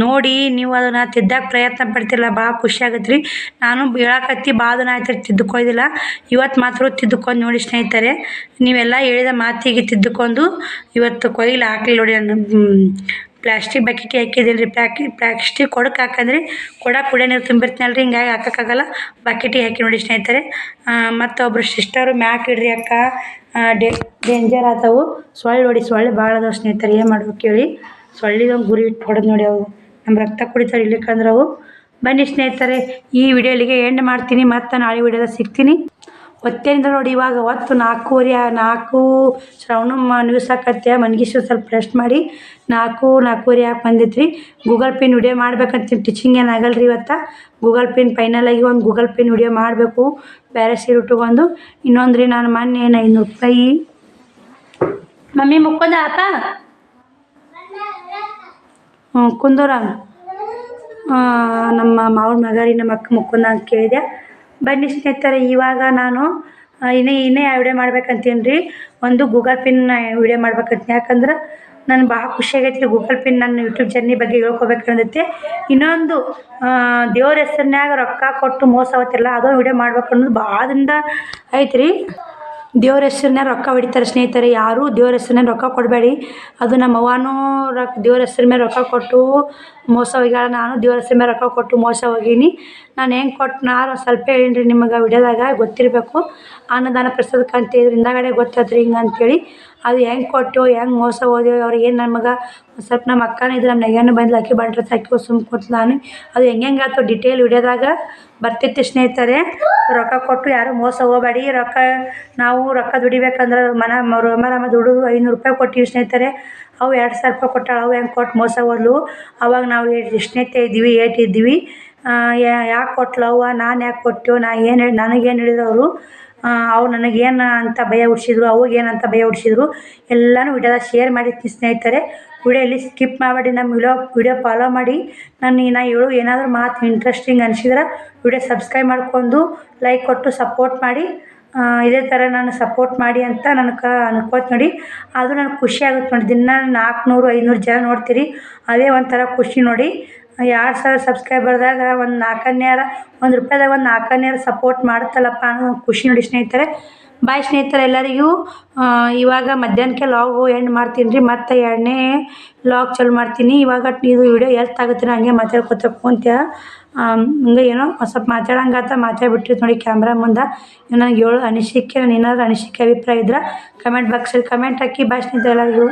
ನೋಡಿ ನೀವು ಅದನ್ನು ತಿದ್ದಕ್ಕೆ ಪ್ರಯತ್ನ ಪಡ್ತಿಲ್ಲ ಭಾಳ ಖುಷಿ ಆಗತ್ತೆ ರೀ ನಾನು ಹೇಳಕತ್ತಿ ಭಾಳ ದಿನ ಆಯ್ತು ತಿದ್ದುಕೊಯ್ದಿಲ್ಲ ಇವತ್ತು ಮಾತ್ರ ತಿದ್ದುಕೊಂಡು ನೋಡಿ ಸ್ನೇಹಿತರೆ, ನೀವೆಲ್ಲ ಹೇಳಿದ ಮಾತಿಗೆ ತಿದ್ದುಕೊಂಡು ಇವತ್ತು ಕೊಯ್ಲು ಹಾಕ್ಲಿ ನೋಡಿ ನಾನು ಪ್ಲಾಸ್ಟಿಕ್ ಬಕೆಟ್ ಹಾಕಿದ್ದೀನಿ ರೀ ಪ್ಲಾಕಿ ಪ್ಲಾಸ್ಟಿಕ್ ಕೊಡಕ್ಕೆ ಹಾಕಂದ್ರಿ ಕೊಡ ಕುಡಿಯೋ ನೀರು ತುಂಬಿರ್ತೀನಲ್ಲ ರೀ ಹಿಂಗಾಗಿ ಹಾಕೋಕ್ಕಾಗಲ್ಲ. ಬಕೆಟಿಗೆ ಹಾಕಿ ನೋಡಿ ಸ್ನೇಹಿತರೆ. ಮತ್ತೊಬ್ರು ಸಿಸ್ಟರು ಮ್ಯಾಕ್ ಇಡ್ರಿ ಅಕ್ಕ. ಡೇ ಡೇಂಜರ್ ಆತವು ಸೊಳ್ಳೆ ನೋಡಿ, ಸೊಳ್ಳೆ ಭಾಳ ಅದಾವೆ ಸ್ನೇಹಿತರೆ. ಏನು ಮಾಡ್ಬೇಕು ಹೇಳಿ ಸೊಳ್ಳಿದೊಂದು ಗುರಿ ಇಟ್ಟು ಹೊಡೆದು ನೋಡಿ ಅವು ನಮ್ಮ ರಕ್ತ ಕುಡಿತಾರೆ ಇರ್ಲಿಕ್ಕಂದ್ರೆ ಅವು. ಬನ್ನಿ ಸ್ನೇಹಿತರೆ. ಈ ವಿಡಿಯೋ ಇಲ್ಲಿಗೆ ಎಂಡ್ ಮಾಡ್ತೀನಿ. ಮತ್ತು ನಾಳೆ ವಿಡಿಯೋದಾಗ ಸಿಗ್ತೀನಿ. ಹೊತ್ತೇನಿಂದ ನೋಡಿ ಇವಾಗ ಹೊತ್ತು ನಾಲ್ಕೂವರೆ ನಾಲ್ಕು ಶ್ರವಣ ನ್ಯೂಸಾಕತ್ತೆ ಮನ್ಗಿಸಿ ಸ್ವಲ್ಪ ರೆಸ್ಟ್ ಮಾಡಿ. ನಾಲ್ಕು ನಾಲ್ಕೂವರೆ ಯಾಕೆ ಬಂದಿತ್ತು ರೀ ಗೂಗಲ್ ಪಿನ್ ವಿಡಿಯೋ ಮಾಡ್ಬೇಕಂತ ಟೀಚಿಂಗ್ ಏನು ಆಗಲ್ಲ ರೀ ಇವತ್ತು ಗೂಗಲ್ ಪಿನ್ ಆಗಿ ಒಂದು ಗೂಗಲ್ ಪಿನ್ ವಿಡಿಯೋ ಮಾಡಬೇಕು. ಬೇರೆ ಸೀರೆ ಉಟ್ಕೊಂಡು ಇನ್ನೊಂದು ರೀ ನಾನು ಮೊನ್ನೆ ಏನು ಐನೂರು ರೂಪಾಯಿ? ಮಮ್ಮಿ ಮುಕ್ಕೊಂದ ಅಪ್ಪ? ಹ್ಞೂ ಕುಂದೂರ. ನಮ್ಮ ಮಾವನ ಮಗ ರೀ ನಮ್ಮ ಅಕ್ಕ ಮುಕ್ಕುಂದ ಅಂತ ಕೇಳಿದೆ ಬನ್ನಿ ಸ್ನೇಹಿತರೆ, ಇವಾಗ ನಾನು ಇನ್ನೇ ಇನ್ನೇ ವಿಡಿಯೋ ಮಾಡ್ಬೇಕಂತೀನಿ ರೀ. ಒಂದು ಗೂಗಲ್ ಪಿನ್ ವಿಡಿಯೋ ಮಾಡ್ಬೇಕಂತ ಯಾಕಂದ್ರೆ ನಾನು ಭಾಳ ಖುಷಿ ಆಗೈತೆ ರೀ ಗೂಗಲ್ ಪಿನ್ ನನ್ನ ಯೂಟ್ಯೂಬ್ ಜರ್ನಿ ಬಗ್ಗೆ ಹೇಳ್ಕೊಬೇಕು ಅನ್ನತೈತಿ ಇನ್ನೊಂದು ದೇವ್ರ ಹೆಸರಿನಾಗ ರೊಕ್ಕ ಕೊಟ್ಟು ಮೋಸ ಹೋಗ್ತಿರಲ್ಲ ಅದೊಂದು ವಿಡಿಯೋ ಮಾಡ್ಬೇಕು ಅನ್ನೋದು ಭಾಳ ಐತ್ರಿ. ದೇವ್ರ ಹೆಸ್ರನ್ನ ರೊಕ್ಕ ಹೊಡಿತಾರೆ ಸ್ನೇಹಿತರೆ, ಯಾರೂ ದೇವ್ರ ಹೆಸ್ರನ್ನ ರೊಕ್ಕ ಕೊಡಬೇಡಿ. ಅದು ನಮ್ಮ ಅವ್ವನೂ ರೊಕ್ಕ ದೇವ್ರ ಹೆಸ್ರ ಮೇಲೆ ರೊಕ್ಕ ಕೊಟ್ಟು ಮೋಸ ಹೋಗ್ಯಾಳ, ನಾನು ದೇವ್ರ ಹೆಸ್ರ ಮೇಲೆ ರೊಕ್ಕ ಕೊಟ್ಟು ಮೋಸ ಹೋಗೀನಿ. ನಾನು ಹೆಂಗೆ ಕೊಟ್ಟು ನಾನು ಸ್ವಲ್ಪ ಹೇಳಿ ನಿಮಗೆ ವಿಡಿಯೋದಾಗ, ಗೊತ್ತಿರಬೇಕು. ಅನ್ನದಾನ ಪ್ರಸಾದಕ್ಕೆ ಅಂತ ಇದ್ರ ಗೊತ್ತಾದ್ರಿ ಗೊತ್ತಾಯ್ತು ರೀ ಹಿಂಗೆ ಅಂತೇಳಿ ಅದು ಹೆಂಗೆ ಕೊಟ್ಟು, ಹೆಂಗೆ ಮೋಸ ಹೋದೆವು ಅವ್ರು ಏನು ನಮಗೆ ಸ್ವಲ್ಪ ನಮ್ಮ ಅಕ್ಕನ ಇದ್ರೆ ನಮ್ಮ ನೆಗೆನೂ ಬಂದ್ಲು, ಅಕ್ಕಿ ಬಂಡ್ರತ್ ಹಾಕಿ ಸುಮ್ ಕೂತ್ಲು ನಾನು. ಅದು ಹೆಂಗೆಂಗೆ ಹೆಂಗೆ ಆಯ್ತು ಡಿಟೇಲ್ ವಿಡಿಯೋದಾಗ ಬರ್ತಿತ್ತು ಸ್ನೇಹಿತರೆ. ರೊಕ್ಕ ಕೊಟ್ಟು ಯಾರು ಮೋಸ ಹೋಗಬೇಡಿ, ರೊಕ್ಕ ನಾವು ರೊಕ್ಕ ದುಡಿಬೇಕಂದ್ರೆ ಮನ ರಮ ರಮ ದುಡಿದು ಐನೂರು ರೂಪಾಯಿ ಕೊಟ್ಟಿವಿ ಸ್ನೇಹಿತರೆ. ಅವು ಎರಡು ಸಾವಿರ ರೂಪಾಯಿ ಕೊಟ್ಟಾಳು, ಅವು ಹೆಂಗೆ ಕೊಟ್ಟು ಮೋಸ ಹೋದ್ಲು. ಅವಾಗ ನಾವು ಸ್ನೇಹಿತೆ ಇದ್ದೀವಿ ಏಟಿದ್ದೀವಿ ಯಾಕೆ ಕೊಟ್ಲು ಅವ್ವ? ನಾನು ಯಾಕೆ ಕೊಟ್ಟು ನಾ ಏನು ನನಗೇನು ಹೇಳಿದ್ರು ಅವರು? ಅವ್ರು ನನಗೇನು ಅಂತ ಭಯ ಹುಡ್ಸಿದ್ರು, ಅವಾಗ ಅಂತ ಭಯ ಹುಡ್ಸಿದ್ರು, ಎಲ್ಲನೂ ವಿಡಿಯೋದಾಗ ಶೇರ್ ಮಾಡಿರ್ತೀನಿ ಸ್ನೇಹಿತರೆ. ವಿಡಿಯೋ ಎಲ್ಲಿ ಸ್ಕಿಪ್ ಮಾಡಬೇಡಿ, ನಮ್ಮ ವಿಡಿಯೋ ವಿಡಿಯೋ ಫಾಲೋ ಮಾಡಿ. ನಾನು ಹೇಳು, ಏನಾದರೂ ಮಾತು ಇಂಟ್ರೆಸ್ಟಿಂಗ್ ಅನ್ಸಿದ್ರೆ ವಿಡಿಯೋ ಸಬ್ಸ್ಕ್ರೈಬ್ ಮಾಡ್ಕೊಂಡು ಲೈಕ್ ಕೊಟ್ಟು ಸಪೋರ್ಟ್ ಮಾಡಿ. ಇದೇ ಥರ ನಾನು ಸಪೋರ್ಟ್ ಮಾಡಿ ಅಂತ ನನಗೆ ಅನ್ಕೋತು ನೋಡಿ. ಅದು ನನಗೆ ಖುಷಿ ಆಗುತ್ತೆ ನೋಡಿ. ದಿನ ನಾಲ್ಕುನೂರು ಐನೂರು ಜನ ನೋಡ್ತೀರಿ. ಅದೇ ಒಂಥರ ಖುಷಿ ನೋಡಿ. ಎರಡು ಸಾವಿರ ಸಬ್ಸ್ಕ್ರೈಬರ್ದಾಗ ಒಂದು ನಾಲ್ಕನ್ಯಾರ, ಒಂದು ರೂಪಾಯಿದಾಗ ಒಂದು ನಾಲ್ಕನ್ಯಾರ ಸಪೋರ್ಟ್ ಮಾಡುತ್ತಲ್ಲಪ್ಪ ಅನ್ನೋ ಖುಷಿ ನೋಡಿ ಸ್ನೇಹಿತರೆ. ಬಾಯ್ ಸ್ನೇಹಿತರೆ ಎಲ್ಲರಿಗೂ. ಇವಾಗ ಮಧ್ಯಾಹ್ನಕ್ಕೆ ಲಾಗು ಎಂಡ್ ಮಾಡ್ತೀನಿ ರೀ. ಮತ್ತು ಎರಡನೇ ಲಾಗ್ ಚಾಲು ಮಾಡ್ತೀನಿ. ಇವಾಗ ಇದು ವಿಡಿಯೋ ಎಲ್ತ್ ಆಗುತ್ತೆ ಹಂಗೆ ಮಾತಾಡ್ಕೊತ ಕುಂತ್ಯ. ಹಂಗೆ ಏನೋ ಸ್ವಲ್ಪ ಮಾತಾಡಂಗಾತ ಮಾತಾಡ್ಬಿಟ್ಟಿರ್ತೀನಿ ನೋಡಿ ಕ್ಯಾಮ್ರಾ ಮುಂದೆ. ನನಗೆ ಏಳು ಅನಿಸಿಕೆ ನಾನು ಏನಾದ್ರು ಅನಿಸಿಕೆ ಅಭಿಪ್ರಾಯ ಇದ್ರೆ ಕಮೆಂಟ್ ಬಾಕ್ಸಲ್ಲಿ ಕಮೆಂಟ್ ಹಾಕಿ. ಬಾಯ್ ಸ್ನೇಹಿತರೆ ಎಲ್ಲರಿಗೂ.